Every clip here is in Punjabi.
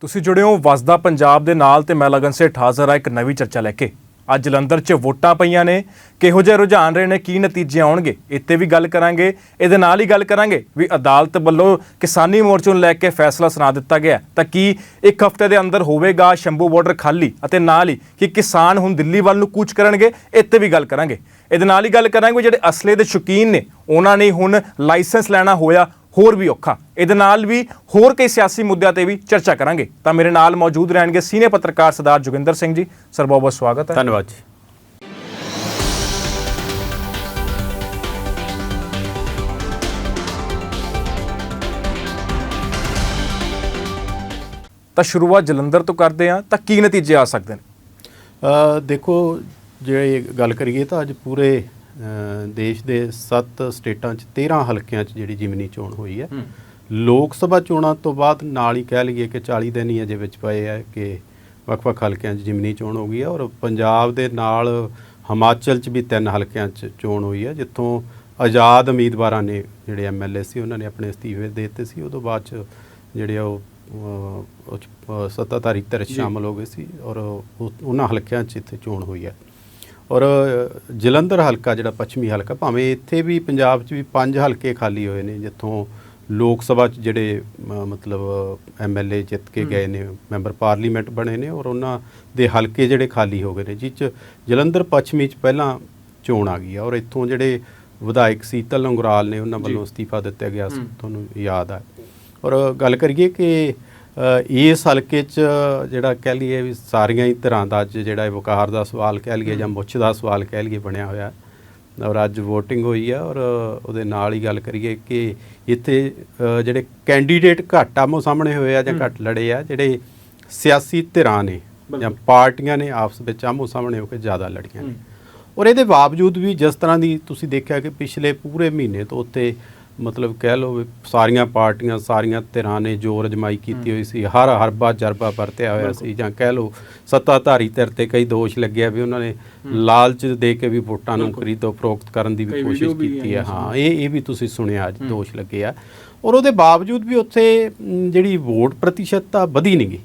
ਤੁਸੀਂ ਜੁੜੇ ਹੋ ਵਸਦਾ ਪੰਜਾਬ ਦੇ ਨਾਲ ਤੇ ਮੈਂ ਲਗਨ ਸੇ ਹਾਜ਼ਰ ਆ ਇੱਕ ਨਵੀਂ ਚਰਚਾ ਲੈ ਕੇ। ਅੱਜ ਜਲੰਧਰ 'ਚ ਵੋਟਾਂ ਪਈਆਂ ਨੇ। ਕਿਹੋ ਜਿਹੇ ਰੁਝਾਨ ਰਹੇ ਨੇ? ਕੀ ਨਤੀਜੇ ਆਉਣਗੇ? ਇੱਥੇ ਵੀ ਗੱਲ ਕਰਾਂਗੇ। ਇਹਦੇ ਨਾਲ ਹੀ ਗੱਲ ਕਰਾਂਗੇ ਵੀ ਅਦਾਲਤ ਵੱਲੋਂ ਕਿਸਾਨੀ ਮੋਰਚੇ ਨੂੰ ਲੈ ਕੇ ਫੈਸਲਾ ਸੁਣਾ ਦਿੱਤਾ ਗਿਆ ਤਾਂ ਕੀ ਇੱਕ ਹਫ਼ਤੇ ਦੇ ਅੰਦਰ ਹੋਵੇਗਾ ਸ਼ੰਭੂ ਬਾਰਡਰ ਖਾਲੀ ਅਤੇ ਨਾਲ ਹੀ ਕਿ ਕਿਸਾਨ ਹੁਣ ਦਿੱਲੀ ਵੱਲ ਨੂੰ ਕੂਚ ਕਰਨਗੇ? ਇੱਥੇ ਵੀ ਗੱਲ ਕਰਾਂਗੇ। ਇਹਦੇ ਨਾਲ ਹੀ ਗੱਲ ਕਰਾਂਗੇ ਵੀ ਜਿਹੜੇ ਅਸਲੇ ਦੇ ਸ਼ੌਕੀਨ ਨੇ, ਉਹਨਾਂ ਨੇ ਹੁਣ ਲਾਇਸੈਂਸ ਲੈਣਾ ਹੋਇਆ। ਹੋਰ ਵੀ ਔਖਾ। ਇਹਦੇ ਨਾਲ ਵੀ ਹੋਰ ਕਈ ਸਿਆਸੀ ਮੁੱਦਿਆਂ ਤੇ ਵੀ ਚਰਚਾ ਕਰਾਂਗੇ। ਤਾਂ ਮੇਰੇ ਨਾਲ ਮੌਜੂਦ ਰਹਿਣਗੇ ਸੀਨੀਅਰ ਪੱਤਰਕਾਰ ਸਰਦਾਰ ਜੋਗਿੰਦਰ ਸਿੰਘ ਜੀ। ਸਰ ਬਹੁਤ ਬਹੁਤ ਸਵਾਗਤ ਹੈ। ਧੰਨਵਾਦ ਜੀ। ਤਾਂ ਸ਼ੁਰੂਆਤ ਜਲੰਧਰ ਤੋਂ ਕਰਦੇ ਹਾਂ। ਤਾਂ ਕੀ ਨਤੀਜੇ ਆ ਸਕਦੇ ਨੇ? ਅ, ਦੇਖੋ ਜੇ ਗੱਲ ਕਰੀਏ ਤਾਂ ਅੱਜ ਪੂਰੇ ਦੇਸ਼ ਦੇ 7 ਸਟੇਟਾਂ 'ਚ 13 ਹਲਕਿਆਂ 'ਚ ਜਿਹੜੀ ਜਿਮਨੀ ਚੋਣ ਹੋਈ ਹੈ। ਲੋਕ ਸਭਾ ਚੋਣਾਂ ਤੋਂ ਬਾਅਦ ਨਾਲ ਹੀ ਕਹਿ ਲਈਏ ਕਿ 40 ਦਿਨ ਹੀ ਅਜੇ ਵਿੱਚ ਪਏ ਹੈ ਕਿ ਵੱਖ-ਵੱਖ ਹਲਕਿਆਂ 'ਚ ਜਿਮਨੀ ਚੋਣ ਹੋ ਗਈ ਹੈ ਔਰ ਪੰਜਾਬ ਦੇ ਨਾਲ ਹਿਮਾਚਲ 'ਚ ਵੀ ਤਿੰਨ ਹਲਕਿਆਂ 'ਚ ਚੋਣ ਹੋਈ ਹੈ ਜਿੱਥੋਂ ਆਜ਼ਾਦ ਉਮੀਦਵਾਰਾਂ ਨੇ ਜਿਹੜੇ ਐਮਐਲਏ ਸੀ ਉਹਨਾਂ ਨੇ ਆਪਣੇ ਅਸਤੀਫੇ ਦੇ ਦਿੱਤੇ ਸੀ। ਉਦੋਂ ਬਾਅਦ 'ਚ ਜਿਹੜੇ ਉਹ ਸੱਤਾਧਾਰੀ ਧਿਰ ਸ਼ਾਮਲ ਹੋ ਗਏ ਸੀ ਔਰ ਉਹ- ਉਹਨਾਂ ਹਲਕਿਆਂ 'ਚ ਇੱਥੇ ਚੋਣ ਹੋਈ ਹੈ। ਔਰ ਜਲੰਧਰ ਹਲਕਾ ਜਿਹੜਾ ਪੱਛਮੀ ਹਲਕਾ ਭਾਵੇਂ ਇੱਥੇ ਵੀ ਪੰਜਾਬ 'ਚ ਵੀ ਪੰਜ ਹਲਕੇ ਖਾਲੀ ਹੋਏ ਨੇ ਜਿੱਥੋਂ ਲੋਕ ਸਭਾ 'ਚ ਜਿਹੜੇ ਮਤਲਬ ਐਮਐਲਏ ਜਿੱਤ ਕੇ ਗਏ ਨੇ ਮੈਂਬਰ ਪਾਰਲੀਮੈਂਟ ਬਣੇ ਨੇ ਔਰ ਉਹਨਾਂ ਦੇ ਹਲਕੇ ਜਿਹੜੇ ਖਾਲੀ ਹੋ ਗਏ ਨੇ ਜਿਸ 'ਚ ਜਲੰਧਰ ਪੱਛਮੀ 'ਚ ਪਹਿਲਾਂ ਚੋਣ ਆ ਗਈ ਆ ਔਰ ਇੱਥੋਂ ਜਿਹੜੇ ਵਿਧਾਇਕ ਸੀਤਲ ਲੰਗਰਾਲ ਨੇ ਉਹਨਾਂ ਵੱਲੋਂ ਅਸਤੀਫਾ ਦਿੱਤਾ ਗਿਆ ਸੀ ਤੁਹਾਨੂੰ ਯਾਦ ਆ। ਔਰ ਗੱਲ ਕਰੀਏ ਕਿ ਇਸ ਹਲਕੇ 'ਚ ਜਿਹੜਾ ਕਹਿ ਲਈਏ ਵੀ ਸਾਰੀਆਂ ਹੀ ਤਰ੍ਹਾਂ ਦਾ ਅੱਜ ਜਿਹੜਾ ਵਕਾਰ ਦਾ ਸਵਾਲ ਕਹਿ ਲਈਏ ਜਾਂ ਮੁੱਛ ਦਾ ਸਵਾਲ ਕਹਿ ਲਈਏ ਬਣਿਆ ਹੋਇਆ। ਔਰ ਅੱਜ VOTING ਹੋਈ ਆ ਔਰ ਉਹਦੇ ਨਾਲ ਹੀ ਗੱਲ ਕਰੀਏ ਕਿ ਇੱਥੇ ਜਿਹੜੇ ਕੈਂਡੀਡੇਟ ਘੱਟ ਆਮੋ ਸਾਹਮਣੇ ਹੋਏ ਆ ਜਾਂ ਘੱਟ ਲੜੇ ਆ ਜਿਹੜੇ ਸਿਆਸੀ ਧਿਰਾਂ ਨੇ ਜਾਂ ਪਾਰਟੀਆਂ ਨੇ ਆਪਸ ਵਿੱਚ ਆਮੋ ਸਾਹਮਣੇ ਹੋ ਕੇ ਜ਼ਿਆਦਾ ਲੜੀਆਂ ਨੇ। ਔਰ ਇਹਦੇ ਬਾਵਜੂਦ ਵੀ ਜਿਸ ਤਰ੍ਹਾਂ ਦੀ ਤੁਸੀਂ ਦੇਖਿਆ ਕਿ ਪਿਛਲੇ ਪੂਰੇ ਮਹੀਨੇ ਤੋਂ ਉੱਤੇ ਮਤਲਬ ਕਹਿ ਲਓ ਵੀ ਸਾਰੀਆਂ ਪਾਰਟੀਆਂ ਸਾਰੀਆਂ ਧਿਰਾਂ ਨੇ ਜ਼ੋਰ ਅਜਮਾਈ ਕੀਤੀ ਹੋਈ ਸੀ। ਹਰ ਹਰਬਾ ਜਰਬਾ ਵਰਤਿਆ ਹੋਇਆ ਸੀ। ਜਾਂ ਕਹਿ ਲਓ ਸੱਤਾਧਾਰੀ ਧਿਰ ਤੇ ਕਈ ਦੋਸ਼ ਲੱਗਿਆ ਵੀ ਉਹਨਾਂ ਨੇ ਲਾਲਚ ਦੇ ਕੇ ਵੀ ਵੋਟਾਂ ਨੂੰ ਖਰੀਦੋ ਫਰੋਖਤ ਕਰਨ ਦੀ ਵੀ ਕੋਸ਼ਿਸ਼ ਕੀਤੀ ਹੈ ਹਾਂ ਇਹ ਇਹ ਵੀ ਤੁਸੀਂ ਸੁਣਿਆ ਅੱਜ ਦੋਸ਼ ਲੱਗੇ ਆ ਔਰ ਉਹਦੇ ਬਾਵਜੂਦ ਵੀ ਉੱਥੇ ਜਿਹੜੀ ਵੋਟ ਪ੍ਰਤੀਸ਼ਤਤਾ ਵਧੀ ਨਹੀਂ ਗਈ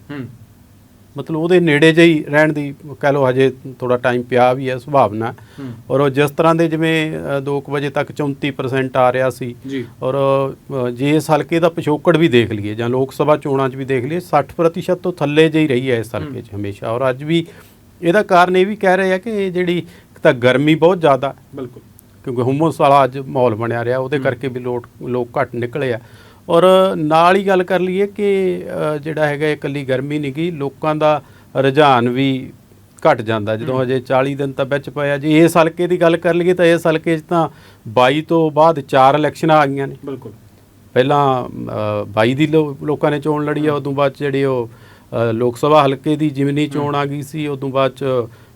ਮਤਲਬ ਉਹਦੇ ਨੇੜੇ ਜਿਹੀ ਰਹਿਣ ਦੀ ਕਹਿ ਲਓ ਹਜੇ ਥੋੜਾ ਟਾਈਮ ਪਿਆ ਵੀ ਹੈ ਸੁਭਾਵਨਾ ਔਰ ਉਹ ਜਿਸ ਤਰ੍ਹਾਂ ਦੇ ਜਿਵੇਂ 2 ਵਜੇ ਤੱਕ 34% ਆ ਰਿਹਾ ਸੀ। ਔਰ ਜੇ ਇਸ ਹਲਕੇ ਦਾ ਪਿਛੋਕੜ ਵੀ ਦੇਖ ਲਈਏ ਜਾਂ ਲੋਕ ਸਭਾ ਚੋਣਾਂ 'ਚ ਵੀ ਦੇਖ ਲਈਏ 60% ਤੋਂ ਥੱਲੇ ਜਿਹੀ ਰਹੀ ਹੈ ਇਸ ਹਲਕੇ 'ਚ ਹਮੇਸ਼ਾ। ਔਰ ਅੱਜ ਵੀ ਇਹਦਾ ਕਾਰਨ ਇਹ ਵੀ ਕਹਿ ਰਹੇ ਆ ਕਿ ਜਿਹੜੀ ਤਾਂ ਗਰਮੀ ਬਹੁਤ ਜ਼ਿਆਦਾ। ਬਿਲਕੁਲ। ਕਿਉਂਕਿ ਹੁਮਸ ਵਾਲਾ ਅੱਜ ਮਾਹੌਲ ਬਣਿਆ ਰਿਹਾ ਉਹਦੇ ਕਰਕੇ ਵੀ ਲੋਕ ਲੋਕ ਘੱਟ ਨਿਕਲੇ ਆ। ਔਰ ਨਾਲ ਹੀ ਗੱਲ ਕਰ ਲਈਏ ਕਿ ਜਿਹੜਾ ਹੈਗਾ ਇਕੱਲੀ ਗਰਮੀ ਨਹੀਂ ਗਈ ਲੋਕਾਂ ਦਾ ਰੁਝਾਨ ਵੀ ਘਟ ਜਾਂਦਾ। ਜਦੋਂ ਹਜੇ 40 ਦਿਨ ਤਾਂ ਵਿੱਚ ਪਏ ਆ ਜੀ ਇਸ ਹਲਕੇ ਦੀ ਗੱਲ ਕਰ ਲਈਏ ਤਾਂ ਇਸ ਹਲਕੇ 'ਚ ਤਾਂ 22 ਤੋਂ ਬਾਅਦ ਚਾਰ ਇਲੈਕਸ਼ਨਾਂ ਆ ਗਈਆਂ ਨੇ। ਬਿਲਕੁਲ। ਪਹਿਲਾਂ ਅ, 22 ਦੀ ਲੋਕਾਂ ਨੇ ਚੋਣ ਲੜੀ ਆ ਉਦੋਂ ਬਾਅਦ ਜਿਹੜੀ ਉਹ ਲੋਕ ਸਭਾ ਹਲਕੇ ਦੀ ਜਿਮਨੀ ਚੋਣ ਆ ਗਈ ਸੀ ਉਦੋਂ ਬਾਅਦ ਚ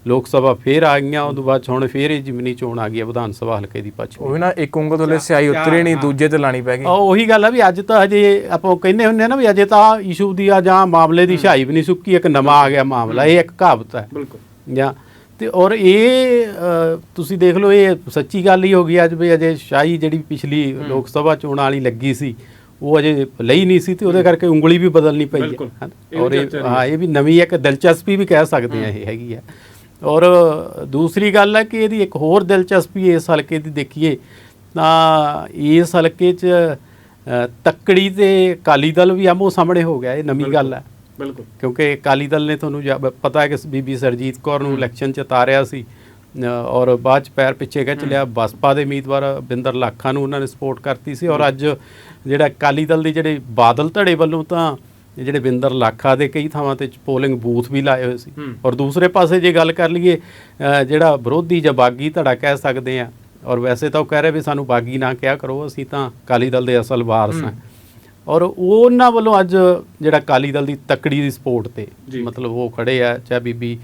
ਲੋਕ ਸਭਾ ਫੇਰ ਆ ਗਈਆਂ ਉਦੋਂ ਬਾਅਦ 'ਚ ਹੁਣ ਫੇਰ ਇਹ ਜਿਮਨੀ ਚੋਣ ਆ ਗਈ ਹੈ ਵਿਧਾਨ ਸਭਾ ਹਲਕੇ ਦੀ ਪੱਛਮੀ। ਉਹ ਵੀ ਨਾ ਇੱਕ ਉਂਗਲ ਤੋਂ ਲੈ ਸਿਆਈ ਉਤਰੀ ਨਹੀਂ ਦੂਜੇ ਤੇ ਲਾਣੀ ਪੈ ਗਈ। ਆ ਉਹੀ ਗੱਲ ਆ ਵੀ ਅੱਜ ਤਾਂ ਹਜੇ ਆਪਾਂ ਕਹਿੰਦੇ ਹੁੰਦੇ ਆ ਨਾ ਵੀ ਅਜੇ ਤਾਂ ਇਸ਼ੂ ਦੀ ਆ ਜਾਂ ਮਾਮਲੇ ਦੀ ਛਾਈ ਵੀ ਨਹੀਂ ਸੁੱਕੀ ਇੱਕ ਨਵਾਂ ਆ ਗਿਆ ਮਾਮਲਾ ਇਹ ਇੱਕ ਕਹਾਵਤ ਹੈ। ਬਿਲਕੁਲ। ਜਾਂ ਤੇ ਔਰ ਇਹ ਤੁਸੀਂ ਦੇਖ ਲਓ ਇਹ ਸੱਚੀ ਗੱਲ ਹੀ ਹੋ ਗਈ ਅੱਜ ਵੀ ਅਜੇ ਸ਼ਾਹੀ ਜਿਹੜੀ ਪਿਛਲੀ ਲੋਕ ਸਭਾ ਚੋਣਾਂ ਵਾਲੀ ਲੱਗੀ ਸੀ ਉਹ ਅਜੇ ਲਈ ਨਹੀਂ ਸੀ ਤੇ ਉਹਦੇ ਕਰਕੇ ਉਂਗਲੀ ਵੀ ਬਦਲਣੀ ਪਈ ਹੈ। ਔਰ ਇਹ ਹਾਂ ਇਹ ਵੀ ਨਵੀਂ ਇੱਕ ਦਿਲਚਸਪੀ ਵੀ ਕਹਿ ਸਕਦੇ ਆ ਇਹ ਹੈਗੀ ਆ। ਔਰ ਦੂਸਰੀ ਗੱਲ ਹੈ ਕਿ ਇਹਦੀ ਇੱਕ ਹੋਰ ਦਿਲਚਸਪੀ ਇਸ ਹਲਕੇ ਦੀ ਦੇਖੀਏ ਤਾਂ ਇਸ ਹਲਕੇ 'ਚ ਤੱਕੜੀ ਤੇ ਅਕਾਲੀ ਦਲ ਵੀ ਆਮੋ ਸਾਹਮਣੇ ਹੋ ਗਿਆ ਇਹ ਨਵੀਂ ਗੱਲ ਹੈ। ਬਿਲਕੁਲ। ਕਿਉਂਕਿ ਅਕਾਲੀ ਦਲ ਨੇ ਤੁਹਾਨੂੰ ਪਤਾ ਹੈ ਕਿ ਬੀਬੀ ਸਰਜੀਤ ਕੌਰ ਨੂੰ ਇਲੈਕਸ਼ਨ 'ਚ ਤਾਰਿਆ ਸੀ ਔਰ ਬਾਅਦ 'ਚ ਪੈਰ ਪਿੱਛੇ ਖਿੱਚ ਲਿਆ ਬਸਪਾ ਦੇ ਉਮੀਦਵਾਰ ਬਿੰਦਰ ਲਾਖਾ ਨੂੰ ਉਹਨਾਂ ਨੇ ਸਪੋਰਟ ਕਰਤੀ ਸੀ ਔਰ ਅੱਜ ਜਿਹੜਾ ਅਕਾਲੀ ਦਲ ਦੇ ਜਿਹੜੇ ਬਾਦਲ ਧੜੇ ਵੱਲੋਂ ਤਾਂ ਜਿਹੜੇ ਬਿੰਦਰ ਲਾਖਾ ਦੇ ਕਈ ਥਾਵਾਂ ਤੇ ਪੋਲਿੰਗ ਬੂਥ ਵੀ ਲਾਏ ਹੋਏ ਸੀ। ਔਰ ਦੂਸਰੇ ਪਾਸੇ ਜੇ ਗੱਲ ਕਰ ਲਈਏ ਜਿਹੜਾ ਵਿਰੋਧੀ ਜਾਂ ਬਾਗੀ ਧੜਾ ਕਹਿ ਸਕਦੇ ਆ ਔਰ ਵੈਸੇ ਤਾਂ ਉਹ ਕਹਿ ਰਹੇ ਵੀ ਸਾਨੂੰ ਬਾਗੀ ਨਾ ਕਿਹਾ ਕਰੋ ਅਸੀਂ ਤਾਂ ਕਾਲੀ ਦਲ ਦੇ ਅਸਲ ਵਾਰਸ ਆ ਔਰ ਉਹਨਾਂ ਵੱਲੋਂ ਅੱਜ ਜਿਹੜਾ ਕਾਲੀ ਦਲ ਦੀ ਤਕੜੀ ਦੀ ਸਪੋਰਟ ਤੇ ਮਤਲਬ ਉਹ ਖੜੇ ਆ ਚਾਹ ਬੀਬੀ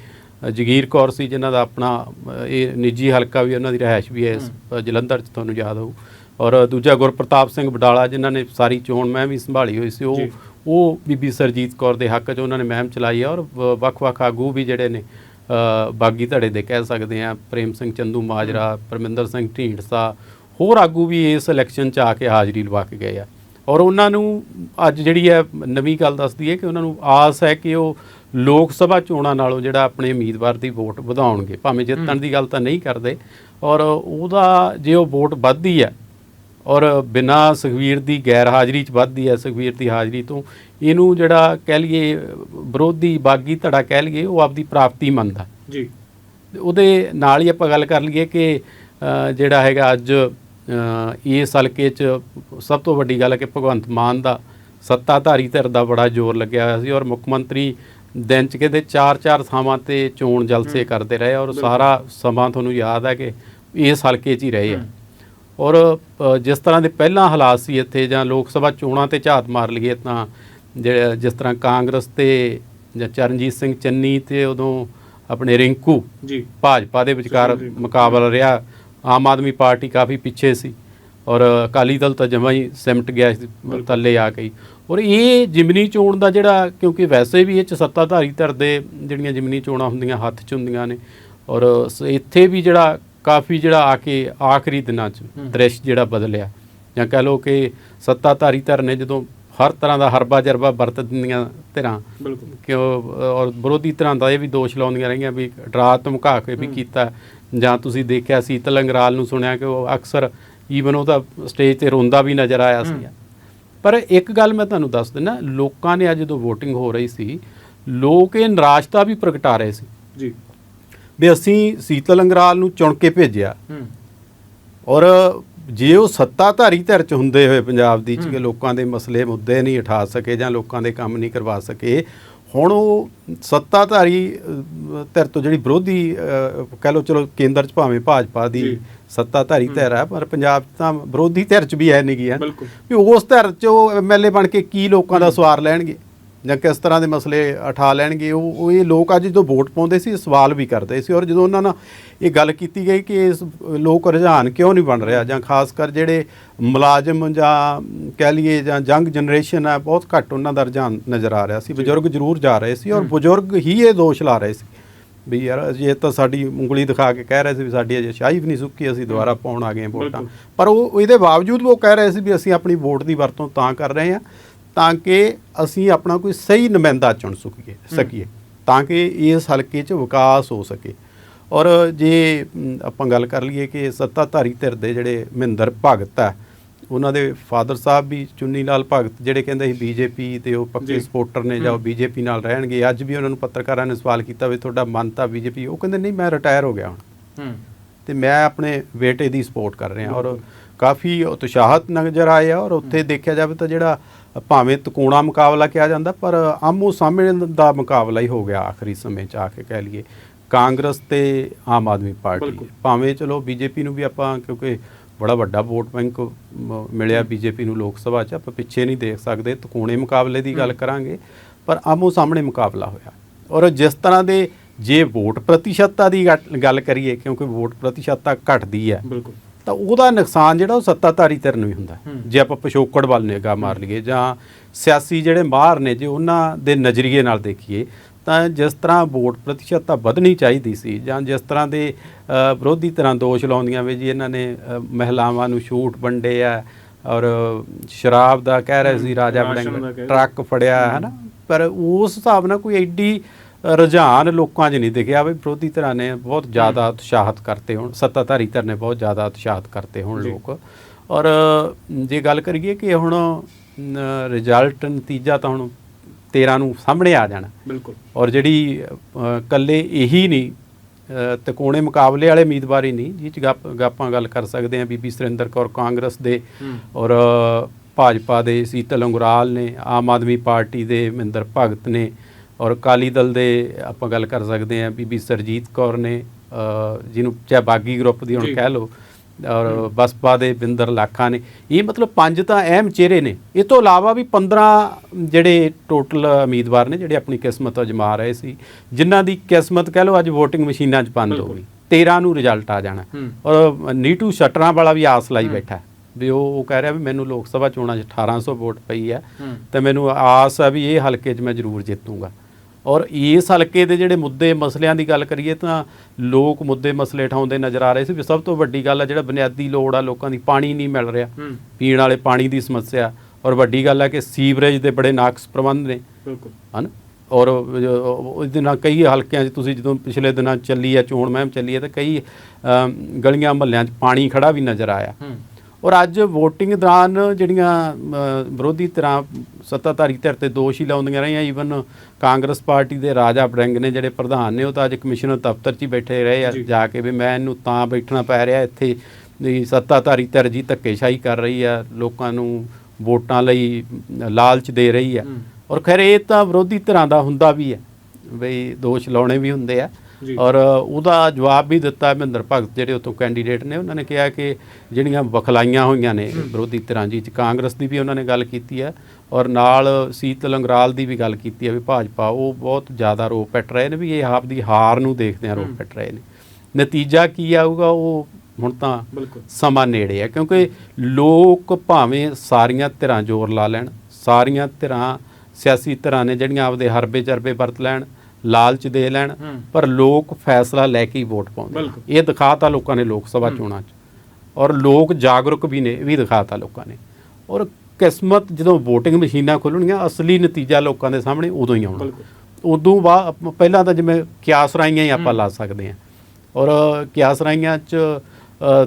ਜਗੀਰ ਕੌਰ ਸੀ ਜਿਨ੍ਹਾਂ ਦਾ ਆਪਣਾ ਇਹ ਨਿੱਜੀ ਹਲਕਾ ਵੀ ਉਹਨਾਂ ਦੀ ਰਹਿائش ਵੀ ਹੈ ਜਲੰਧਰ ਚ ਤੁਹਾਨੂੰ ਯਾਦ ਹੋਊ। ਔਰ ਦੂਜਾ ਗੁਰਪ੍ਰਤਾਪ ਸਿੰਘ ਬਡਾਲਾ ਜਿਨ੍ਹਾਂ ਨੇ ਸਾਰੀ ਚੋਣ ਮੈਂ ਵੀ ਸੰਭਾਲੀ ਹੋਈ ਸੀ ਉਹ ਉਹ ਬੀਬੀ ਸਰਜੀਤ ਕੌਰ ਦੇ ਹੱਕ 'ਚ ਉਹਨਾਂ ਨੇ ਮਹਿਮ ਚਲਾਈ ਆ ਔਰ ਵੱਖ-ਵੱਖ ਆਗੂ ਵੀ ਜਿਹੜੇ ਨੇ ਬਾਗੀ ਧੜੇ ਦੇ ਕਹਿ ਸਕਦੇ ਆ ਪ੍ਰੇਮ ਸਿੰਘ ਚੰਦੂ ਮਾਜਰਾ ਪਰਮਿੰਦਰ ਸਿੰਘ ਢੀਂਡਸਾ ਹੋਰ ਆਗੂ ਵੀ ਇਸ ਇਲੈਕਸ਼ਨ 'ਚ ਆ ਕੇ ਹਾਜ਼ਰੀ ਲਵਾ ਕੇ ਗਏ ਆ। ਔਰ ਉਹਨਾਂ ਨੂੰ ਅੱਜ ਜਿਹੜੀ ਹੈ ਨਵੀਂ ਗੱਲ ਦੱਸਦੀ ਹੈ ਕਿ ਉਹਨਾਂ ਨੂੰ ਆਸ ਹੈ ਕਿ ਉਹ ਲੋਕ ਸਭਾ ਚੋਣਾਂ ਨਾਲੋਂ ਜਿਹੜਾ ਆਪਣੇ ਉਮੀਦਵਾਰ ਦੀ ਵੋਟ ਵਧਾਉਣਗੇ। ਭਾਵੇਂ ਜਿੱਤਣ ਦੀ ਗੱਲ ਤਾਂ ਨਹੀਂ ਕਰਦੇ ਔਰ ਉਹਦਾ ਜੇ ਉਹ ਵੋਟ ਵੱਧਦੀ ਹੈ ਔਰ ਬਿਨਾਂ ਸੁਖਵੀਰ ਦੀ ਗੈਰ ਹਾਜ਼ਰੀ ਚ ਵੱਧਦੀ ਹੈ ਸੁਖਵੀਰ ਦੀ ਹਾਜ਼ਰੀ ਤੋਂ ਇਹਨੂੰ ਜਿਹੜਾ ਕਹਿ ਲਈਏ ਵਿਰੋਧੀ ਬਾਗੀ ਧੜਾ ਕਹਿ ਲਈਏ ਉਹ ਆਪਦੀ ਪ੍ਰਾਪਤੀ ਮੰਨਦਾ। ਜੀ। ਉਹਦੇ ਨਾਲ ਹੀ ਆਪਾਂ ਗੱਲ ਕਰ ਲਈਏ ਕਿ ਜਿਹੜਾ ਹੈਗਾ ਅੱਜ ਇਸ ਹਲਕੇ 'ਚ ਸਭ ਤੋਂ ਵੱਡੀ ਗੱਲ ਹੈ ਕਿ ਭਗਵੰਤ ਮਾਨ ਦਾ ਸੱਤਾਧਾਰੀ ਧਿਰ ਦਾ ਬੜਾ ਜ਼ੋਰ ਲੱਗਿਆ ਹੋਇਆ ਸੀ ਔਰ ਮੁੱਖ ਮੰਤਰੀ ਦਿਨ 'ਚ ਕਹਿੰਦੇ ਚਾਰ ਚਾਰ ਥਾਵਾਂ ਤੇ ਚੋਣ ਜਲਸੇ ਕਰਦੇ ਰਹੇ ਔਰ ਸਾਰਾ ਸਮਾਂ ਤੁਹਾਨੂੰ ਯਾਦ ਹੈ ਕਿ ਇਸ ਹਲਕੇ 'ਚ ਹੀ ਰਹੇ ਆ। ਔਰ ਜਿਸ ਤਰ੍ਹਾਂ ਦੇ ਪਹਿਲਾਂ ਹਾਲਾਤ ਸੀ ਇੱਥੇ ਜਾਂ ਲੋਕ ਸਭਾ ਚੋਣਾਂ ਤੇ ਝਾਤ ਮਾਰ ਲਈਏ ਤਾਂ ਜਿਹੜਾ ਜਿਸ ਤਰ੍ਹਾਂ ਕਾਂਗਰਸ ਤੇ ਜਾਂ ਚਰਨਜੀਤ ਸਿੰਘ ਚੰਨੀ ਤੇ ਉਦੋਂ ਆਪਣੇ ਰਿੰਕੂ ਜੀ। ਭਾਜਪਾ ਦੇ ਵਿਚਕਾਰ ਮੁਕਾਬਲਾ ਰਿਹਾ ਆਮ ਆਦਮੀ ਪਾਰਟੀ ਕਾਫੀ ਪਿੱਛੇ ਸੀ ਔਰ ਅਕਾਲੀ ਦਲ ਤਾਂ ਜਮਾਂ ਹੀ ਸਿਮਟ ਗਿਆ ਸੀ ਥੱਲੇ ਆ ਗਈ ਔਰ ਇਹ ਜਿਮਨੀ ਚੋਣ ਦਾ ਜਿਹੜਾ ਕਿਉਂਕਿ ਵੈਸੇ ਵੀ ਇਹ ਚ ਸੱਤਾਧਾਰੀ ਧਿਰ ਦੇ ਜਿਹੜੀਆਂ ਜਿਮਨੀ ਚੋਣਾਂ ਹੁੰਦੀਆਂ ਹੱਥ 'ਚ ਹੁੰਦੀਆਂ ਨੇ ਔਰ ਇੱਥੇ ਵੀ ਜਿਹੜਾ ਕਾਫੀ ਜਿਹੜਾ ਆ ਕੇ ਆਖਰੀ ਦਿਨਾਂ 'ਚ ਦ੍ਰਿਸ਼ ਜਿਹੜਾ ਬਦਲਿਆ। ਜਾਂ ਕਹ ਲਓ ਕਿ ਸੱਤਾਧਾਰੀ ਧਿਰ ਨੇ ਜਦੋਂ ਹਰ ਤਰ੍ਹਾਂ ਦਾ ਹਰਬਾ ਜਰਬਾ ਵਰਤ ਦਿੰਦੀਆਂ ਧਿਰਾਂ ਕਿ ਔਰ ਵਿਰੋਧੀ ਤਰ੍ਹਾਂ ਦਾ ਇਹ ਵੀ ਦੋਸ਼ ਲਾਉਂਦੀਆਂ ਰਹੀਆਂ ਵੀ ਡਰਾ ਧਮਕਾ ਕੇ ਵੀ ਕੀਤਾ। ਜਾਂ ਤੁਸੀਂ ਦੇਖਿਆ ਸੀਤਲ ਅੰਗਰਾਲ ਨੂੰ ਸੁਣਿਆ ਕਿ ਉਹ ਅਕਸਰ ਈਵਨ ਉਹ ਤਾਂ ਸਟੇਜ ਤੇ ਰੋਂਦਾ ਵੀ ਨਜ਼ਰ ਆਇਆ ਸੀ ਪਰ ਇੱਕ ਗੱਲ ਮੈਂ ਤੁਹਾਨੂੰ ਦੱਸ ਦਿੰਦਾ ਲੋਕਾਂ ਨੇ ਅੱਜ ਜਦੋਂ VOTING ਹੋ ਰਹੀ ਸੀ ਲੋਕ ਇਹ ਨਿਰਾਸ਼ਤਾ ਵੀ ਪ੍ਰਗਟਾ ਰਹੇ ਸੀ। ਜੀ। ਵੀ ਅਸੀਂ ਸੀਤਲ ਅੰਗਰਾਲ ਨੂੰ ਚੁਣ ਕੇ ਭੇਜਿਆ। ਔਰ ਜੇ ਉਹ ਸੱਤਾਧਾਰੀ ਧਿਰ ਚ ਹੁੰਦੇ ਹੋਏ ਪੰਜਾਬ ਦੀ ਚ ਕਿ ਲੋਕਾਂ ਦੇ ਮਸਲੇ ਮੁੱਦੇ ਨਹੀਂ ਉਠਾ ਸਕੇ ਜਾਂ ਲੋਕਾਂ ਦੇ ਕੰਮ ਨਹੀਂ ਕਰਵਾ ਸਕੇ ਹੁਣ ਉਹ ਸੱਤਾਧਾਰੀ ਧਿਰ ਤੋਂ ਜਿਹੜੀ ਵਿਰੋਧੀ ਕਹਿ ਲਓ ਚਲੋ ਕੇਂਦਰ ਚ ਭਾਵੇਂ ਭਾਜਪਾ ਦੀ। ਸੱਤਾਧਾਰੀ ਧਿਰ ਹੈ ਪਰ ਪੰਜਾਬ 'ਚ ਤਾਂ ਵਿਰੋਧੀ ਧਿਰ ਚ ਵੀ ਹੈ ਨਹੀਂ ਬਿਲਕੁਲ। ਵੀ ਉਸ ਧਿਰ ਚ ਉਹ ਐਮਐਲਏ ਬਣ ਕੇ ਕੀ ਲੋਕਾਂ ਦਾ ਸਵਾਰ ਲੈਣਗੇ? ਜਾਂ ਕਿਸ ਤਰ੍ਹਾਂ ਦੇ ਮਸਲੇ ਉਠਾ ਲੈਣਗੇ ਉਹ ਉਹ ਇਹ ਲੋਕ ਅੱਜ ਜਦੋਂ ਵੋਟ ਪਾਉਂਦੇ ਸੀ ਸਵਾਲ ਵੀ ਕਰਦੇ ਸੀ ਔਰ ਜਦੋਂ ਉਹਨਾਂ ਨਾਲ ਇਹ ਗੱਲ ਕੀਤੀ ਗਈ ਕਿ ਇਸ ਲੋਕ ਰੁਝਾਨ ਕਿਉਂ ਨਹੀਂ ਬਣ ਰਿਹਾ ਜਾਂ ਖਾਸ ਕਰ ਜਿਹੜੇ ਮੁਲਾਜ਼ਮ ਜਾਂ ਕਹਿ ਲਈਏ ਜਾਂ ਯੰਗ ਜਨਰੇਸ਼ਨ ਹੈ ਬਹੁਤ ਘੱਟ ਉਹਨਾਂ ਦਾ ਰੁਝਾਨ ਨਜ਼ਰ ਆ ਰਿਹਾ ਸੀ ਬਜ਼ੁਰਗ ਜ਼ਰੂਰ ਜਾ ਰਹੇ ਸੀ ਔਰ ਬਜ਼ੁਰਗ ਹੀ ਇਹ ਦੋਸ਼ ਲਾ ਰਹੇ ਸੀ ਵੀ ਯਾਰ ਜੇ ਤਾਂ ਸਾਡੀ ਉਂਗਲੀ ਦਿਖਾ ਕੇ ਕਹਿ ਰਹੇ ਸੀ ਵੀ ਸਾਡੀ ਅਜੇ ਸ਼ਾਹੀ ਵੀ ਨਹੀਂ ਸੁੱਕੀ ਅਸੀਂ ਦੁਬਾਰਾ ਪਾਉਣ ਆ ਗਏ ਵੋਟਾਂ। ਪਰ ਉਹ ਇਹਦੇ ਬਾਵਜੂਦ ਉਹ ਕਹਿ ਰਹੇ ਸੀ ਵੀ ਅਸੀਂ ਆਪਣੀ ਵੋਟ ਦੀ ਵਰਤੋਂ ਤਾਂ ਕਰ ਰਹੇ ਹਾਂ। ਤਾਂ ਕਿ ਅਸੀਂ ਆਪਣਾ ਕੋਈ ਸਹੀ ਨੁਮਾਇੰਦਾ ਚੁਣ ਸਕੀਏ ਸਕੀਏ ਤਾਂ ਕਿ ਇਸ ਹਲਕੇ 'ਚ ਵਿਕਾਸ ਹੋ ਸਕੇ। ਔਰ ਜੇ ਆਪਾਂ ਗੱਲ ਕਰ ਲਈਏ ਕਿ ਸੱਤਾਧਾਰੀ ਧਿਰ ਦੇ ਜਿਹੜੇ ਮਹਿੰਦਰ ਭਗਤ ਹੈ ਉਹਨਾਂ ਦੇ ਫਾਦਰ ਸਾਹਿਬ ਵੀ ਚੁੰਨੀ ਲਾਲ ਭਗਤ ਜਿਹੜੇ ਕਹਿੰਦੇ ਸੀ ਬੀਜੇਪੀ ਤੇ ਉਹ ਪੱਕੇ। ਸਪੋਰਟਰ ਨੇ ਜਾਂ ਉਹ ਬੀਜੇਪੀ ਨਾਲ ਰਹਿਣਗੇ ਅੱਜ ਵੀ ਉਹਨਾਂ ਨੂੰ ਪੱਤਰਕਾਰਾਂ ਨੇ ਸਵਾਲ ਕੀਤਾ ਵੀ ਤੁਹਾਡਾ ਮਨ ਤਾਂ ਬੀਜੇਪੀ ਉਹ ਕਹਿੰਦੇ ਨਹੀਂ ਮੈਂ ਰਿਟਾਇਰ ਹੋ ਗਿਆ ਹੁਣ। ਤੇ ਮੈਂ ਆਪਣੇ ਬੇਟੇ ਦੀ ਸਪੋਰਟ ਕਰ ਰਿਹਾ। ਔਰ ਕਾਫੀ ਉਤਸ਼ਾਹਤ ਨਜ਼ਰ ਆਏ ਆ ਔਰ ਉੱਥੇ ਦੇਖਿਆ ਜਾਵੇ ਤਾਂ ਜਿਹੜਾ ਭਾਵੇਂ ਤਕੋਣਾ ਮੁਕਾਬਲਾ ਕਿਹਾ ਜਾਂਦਾ ਪਰ ਆਮੋ ਸਾਹਮਣੇ ਦਾ ਮੁਕਾਬਲਾ ਹੀ ਹੋ ਗਿਆ ਆਖਰੀ ਸਮੇਂ 'ਚ ਆ ਕੇ ਕਹਿ ਲਈਏ। ਕਾਂਗਰਸ ਤੇ ਆਮ ਆਦਮੀ ਪਾਰਟੀ। ਭਾਵੇਂ ਚਲੋ ਬੀਜੇਪੀ ਨੂੰ ਵੀ ਆਪਾਂ ਕਿਉਂਕਿ ਬੜਾ ਵੱਡਾ ਵੋਟ ਬੈਂਕ ਮਿਲਿਆ ਬੀਜੇਪੀ ਨੂੰ ਲੋਕ ਸਭਾ 'ਚ ਆਪਾਂ ਪਿੱਛੇ ਨਹੀਂ ਦੇਖ ਸਕਦੇ ਤਕੋਣੇ ਮੁਕਾਬਲੇ ਦੀ ਗੱਲ ਕਰਾਂਗੇ ਪਰ ਆਮੋ ਸਾਹਮਣੇ ਮੁਕਾਬਲਾ ਹੋਇਆ। ਔਰ ਜਿਸ ਤਰ੍ਹਾਂ ਦੇ ਜੇ ਵੋਟ ਪ੍ਰਤੀਸ਼ਤਤਾ ਦੀ ਗੱਲ ਕਰੀਏ ਕਿਉਂਕਿ ਵੋਟ ਪ੍ਰਤੀਸ਼ਤਤਾ ਘਟਦੀ ਹੈ। ਬਿਲਕੁਲ। ਤਾਂ ਉਹਦਾ ਨੁਕਸਾਨ ਜਿਹੜਾ ਉਹ ਸੱਤਾਧਾਰੀ ਧਿਰ ਨੂੰ ਹੀ ਹੁੰਦਾ। ਜੇ ਆਪਾਂ ਪਿਛੋਕੜ ਵੱਲ ਨਿਗਾਹ ਮਾਰ ਲਈਏ ਜਾਂ ਸਿਆਸੀ ਜਿਹੜੇ ਮਾਹਰ ਨੇ ਜੇ ਉਹਨਾਂ ਦੇ ਨਜ਼ਰੀਏ ਨਾਲ ਦੇਖੀਏ ਤਾਂ ਜਿਸ ਤਰ੍ਹਾਂ ਵੋਟ ਪ੍ਰਤੀਸ਼ਤਤਾ ਵਧਣੀ ਚਾਹੀਦੀ ਸੀ ਜਾਂ ਜਿਸ ਤਰ੍ਹਾਂ ਦੇ ਵਿਰੋਧੀ ਤਰ੍ਹਾਂ ਦੋਸ਼ ਲਾਉਂਦੀਆਂ ਵੀ ਜੀ ਇਹਨਾਂ ਨੇ ਮਹਿਲਾਵਾਂ ਨੂੰ ਛੂਟ ਵੰਡੇ ਆ ਔਰ ਸ਼ਰਾਬ ਦਾ ਕਹਿ ਰਹੇ ਸੀ ਰਾਜਾ ਰਹੇ। ਟਰੱਕ ਫੜਿਆ ਹੈ ਨਾ ਪਰ ਉਸ ਹਿਸਾਬ ਨਾਲ ਕੋਈ ਐਡੀ ਰੁਝਾਨ ਲੋਕਾਂ 'ਚ ਨਹੀਂ ਦਿਖਿਆ ਵੀ ਵਿਰੋਧੀ ਧਿਰਾਂ ਨੇ ਬਹੁਤ ਜ਼ਿਆਦਾ ਉਤਸ਼ਾਹਤ ਕਰਤੇ ਹੋਣ ਸੱਤਾਧਾਰੀ ਧਿਰ ਨੇ ਬਹੁਤ ਜ਼ਿਆਦਾ ਉਤਸ਼ਾਹਤ ਕਰਤੇ ਹੋਣ। ਲੋਕ ਔਰ ਜੇ ਗੱਲ ਕਰੀਏ ਕਿ ਹੁਣ ਰਿਜ਼ਲਟ ਨਤੀਜਾ ਤਾਂ ਹੁਣ 13 ਨੂੰ ਸਾਹਮਣੇ ਆ ਜਾਣਾ ਬਿਲਕੁਲ ਔਰ ਜਿਹੜੀ ਕੱਲੇ ਇਹੀ ਨਹੀਂ ਤਿਕੋਣੇ ਮੁਕਾਬਲੇ ਵਾਲੇ ਉਮੀਦਵਾਰ ਹੀ ਨਹੀਂ ਜਿਹ ਚ ਗੱਪ ਗੱਲ ਕਰ ਸਕਦੇ ਆ ਬੀਬੀ ਸੁਰਿੰਦਰ ਕੌਰ ਕਾਂਗਰਸ ਦੇ। ਔਰ ਭਾਜਪਾ ਦੇ ਸੀਤਲ ਅੰਗੁਰਾਲ ਨੇ ਆਮ ਆਦਮੀ ਪਾਰਟੀ ਦੇ ਮਹਿੰਦਰ ਭਗਤ ਨੇ ਔਰ ਅਕਾਲੀ ਦਲ ਦੇ ਆਪਾਂ ਗੱਲ ਕਰ ਸਕਦੇ ਆ ਬੀਬੀ ਸਰਜੀਤ ਕੌਰ ਨੇ ਜਿਹਨੂੰ ਚਾਹੇ ਬਾਗੀ ਗਰੁੱਪ ਦੀ ਹੁਣ। ਕਹਿ ਲਓ ਔਰ ਬਸਪਾ ਦੇ ਬਿੰਦਰ ਲਾਖਾ ਨੇ ਇਹ ਮਤਲਬ ਪੰਜ ਤਾਂ ਅਹਿਮ ਚਿਹਰੇ ਨੇ ਇਹ ਤੋਂ ਇਲਾਵਾ ਵੀ 15 ਜਿਹੜੇ ਟੋਟਲ ਉਮੀਦਵਾਰ ਨੇ ਜਿਹੜੇ ਆਪਣੀ ਕਿਸਮਤ ਅਜਮਾ ਰਹੇ ਸੀ ਜਿਨ੍ਹਾਂ ਦੀ ਕਿਸਮਤ ਕਹਿ ਲਓ ਅੱਜ VOTING ਮਸ਼ੀਨਾਂ 'ਚ ਬੰਦ ਹੋ। ਗਈ 13 ਨੂੰ ਰਿਜ਼ਲਟ ਆ ਜਾਣਾ। ਔਰ ਨੀਟੂ ਸ਼ਟਰਾਂ ਵਾਲਾ ਵੀ ਆਸ ਲਾਈ ਬੈਠਾ ਵੀ ਉਹ ਉਹ ਕਹਿ ਰਿਹਾ ਵੀ ਮੈਨੂੰ ਲੋਕ ਸਭਾ ਚੋਣਾਂ 'ਚ 1800 ਵੋਟ ਪਈ ਹੈ। ਤੇ ਮੈਨੂੰ ਆਸ ਹੈ ਵੀ ਇਹ ਹਲਕੇ 'ਚ ਮੈਂ ਜ਼ਰੂਰ ਜਿੱਤੂੰਗਾ ਔਰ ਇਸ ਹਲਕੇ ਦੇ ਜਿਹੜੇ ਮੁੱਦੇ ਮਸਲਿਆਂ ਦੀ ਗੱਲ ਕਰੀਏ ਤਾਂ ਲੋਕ ਮੁੱਦੇ ਮਸਲੇ ਉਠਾਉਂਦੇ ਨਜ਼ਰ ਆ ਰਹੇ ਸੀ ਵੀ ਸਭ ਤੋਂ ਵੱਡੀ ਗੱਲ ਹੈ ਜਿਹੜਾ ਬੁਨਿਆਦੀ ਲੋੜ ਆ ਲੋਕਾਂ ਦੀ ਪਾਣੀ ਨਹੀਂ ਮਿਲ ਰਿਹਾ। ਪੀਣ ਵਾਲੇ ਪਾਣੀ ਦੀ ਸਮੱਸਿਆ। ਔਰ ਵੱਡੀ ਗੱਲ ਹੈ ਕਿ ਸੀਵਰੇਜ ਦੇ ਬੜੇ ਨਾਕਸ ਪ੍ਰਬੰਧ ਨੇ। ਬਿਲਕੁਲ। ਹਨ? ਔਰ ਉਹਦੇ ਨਾਲ ਕਈ ਹਲਕਿਆਂ 'ਚ ਤੁਸੀਂ ਜਦੋਂ ਪਿਛਲੇ ਦਿਨਾਂ ਚੱਲੀ ਹੈ ਚੋਣ ਮਹਿਮ ਚੱਲੀ ਹੈ ਤਾਂ ਕਈ ਗਲੀਆਂ ਮਹੱਲਿਆਂ 'ਚ ਪਾਣੀ ਖੜਾ ਵੀ ਨਜ਼ਰ ਆਇਆ। ਔਰ ਅੱਜ VOTING ਦੌਰਾਨ ਜਿਹੜੀਆਂ ਵਿਰੋਧੀ ਧਿਰਾਂ ਸੱਤਾਧਾਰੀ ਧਿਰ ਤੇ ਦੋਸ਼ ਹੀ ਲਾਉਂਦੀਆਂ ਰਹੀਆਂ ਈਵਨ ਕਾਂਗਰਸ ਪਾਰਟੀ ਦੇ ਰਾਜਾ ਬ੍ਰਿੰਗ ਨੇ ਜਿਹੜੇ ਪ੍ਰਧਾਨ ਨੇ ਉਹ ਤਾਂ ਅੱਜ ਕਮਿਸ਼ਨਰ ਦਫ਼ਤਰ 'ਚ ਹੀ ਬੈਠੇ ਰਹੇ ਆ ਜੀ। ਕੇ ਵੀ ਮੈਂ ਇਹਨੂੰ ਤਾਂ ਬੈਠਣਾ ਪੈ ਰਿਹਾ ਇੱਥੇ ਵੀ ਸੱਤਾਧਾਰੀ ਧਿਰ ਜੀ ਧੱਕੇਸ਼ਾਹੀ ਕਰ ਰਹੀ ਆ ਲੋਕਾਂ ਨੂੰ ਵੋਟਾਂ ਲਈ ਲਾਲਚ ਦੇ ਰਹੀ ਆ। ਔਰ ਖੈਰ ਇਹ ਤਾਂ ਵਿਰੋਧੀ ਧਿਰਾਂ ਦਾ ਹੁੰਦਾ ਵੀ ਹੈ ਬਈ ਦੋਸ਼ ਲਾਉਣੇ ਵੀ ਹੁੰਦੇ ਆ। ਔਰ ਉਹਦਾ ਜਵਾਬ ਵੀ ਦਿੱਤਾ ਮਹਿੰਦਰ ਭਗਤ ਜਿਹੜੇ ਉਤੋਂ ਕੈਂਡੀਡੇਟ ਨੇ ਉਹਨਾਂ ਨੇ ਕਿਹਾ ਕਿ ਜਿਹੜੀਆਂ ਵਖਲਾਈਆਂ ਹੋਈਆਂ ਨੇ ਵਿਰੋਧੀ ਧਿਰਾਂ ਜੀ ਚ ਕਾਂਗਰਸ ਦੀ ਵੀ ਉਹਨਾਂ ਨੇ ਗੱਲ ਕੀਤੀ ਹੈ ਔਰ ਨਾਲ ਸੀਤਲ ਅੰਗਰਾਲ ਦੀ ਵੀ ਗੱਲ ਕੀਤੀ ਹੈ ਵੀ ਭਾਜਪਾ ਉਹ ਬਹੁਤ ਜ਼ਿਆਦਾ ਰੋ ਪਿੱਟ ਰਹੇ ਨੇ ਵੀ ਇਹ ਆਪ ਦੀ ਹਾਰ ਨੂੰ ਦੇਖਦੇ ਆ ਰੋ ਪਿੱਟ ਰਹੇ ਨੇ। ਨਤੀਜਾ ਕੀ ਆਊਗਾ ਉਹ ਹੁਣ ਤਾਂ ਸਮਾਂ ਨੇੜੇ ਹੈ ਕਿਉਂਕਿ ਲੋਕ ਭਾਵੇਂ ਸਾਰੀਆਂ ਧਿਰਾਂ ਜ਼ੋਰ ਲਾ ਲੈਣ ਸਾਰੀਆਂ ਧਿਰਾਂ ਸਿਆਸੀ ਧਿਰਾਂ ਨੇ ਜਿਹੜੀਆਂ ਆਪਦੇ ਹਰਬੇ ਚਰਬੇ ਵਰਤ ਲੈਣ ਲਾਲਚ ਦੇ ਲੈਣ। ਪਰ ਲੋਕ ਫੈਸਲਾ ਲੈ ਕੇ ਹੀ ਵੋਟ ਪਾਉਂਦੇ। ਇਹ ਦਿਖਾਤਾ ਲੋਕਾਂ ਨੇ ਲੋਕ ਸਭਾ ਚੋਣਾਂ 'ਚ। ਔਰ ਲੋਕ ਜਾਗਰੂਕ ਵੀ ਨੇ ਇਹ ਵੀ ਦਿਖਾਤਾ ਲੋਕਾਂ ਨੇ। ਔਰ ਕਿਸਮਤ ਜਦੋਂ VOTING ਮਸ਼ੀਨਾਂ ਖੁੱਲਣਗੀਆਂ ਅਸਲੀ ਨਤੀਜਾ ਲੋਕਾਂ ਦੇ ਸਾਹਮਣੇ ਉਦੋਂ ਹੀ ਆਉਣਾ। ਉਦੋਂ ਬਾਅਦ ਪਹਿਲਾਂ ਤਾਂ ਜਿਵੇਂ ਕਿਆਸ ਰਾਈਆਂ ਹੀ ਆਪਾਂ ਲਾ ਸਕਦੇ ਹਾਂ। ਔਰ ਕਿਆਸ ਰਾਈਆਂ 'ਚ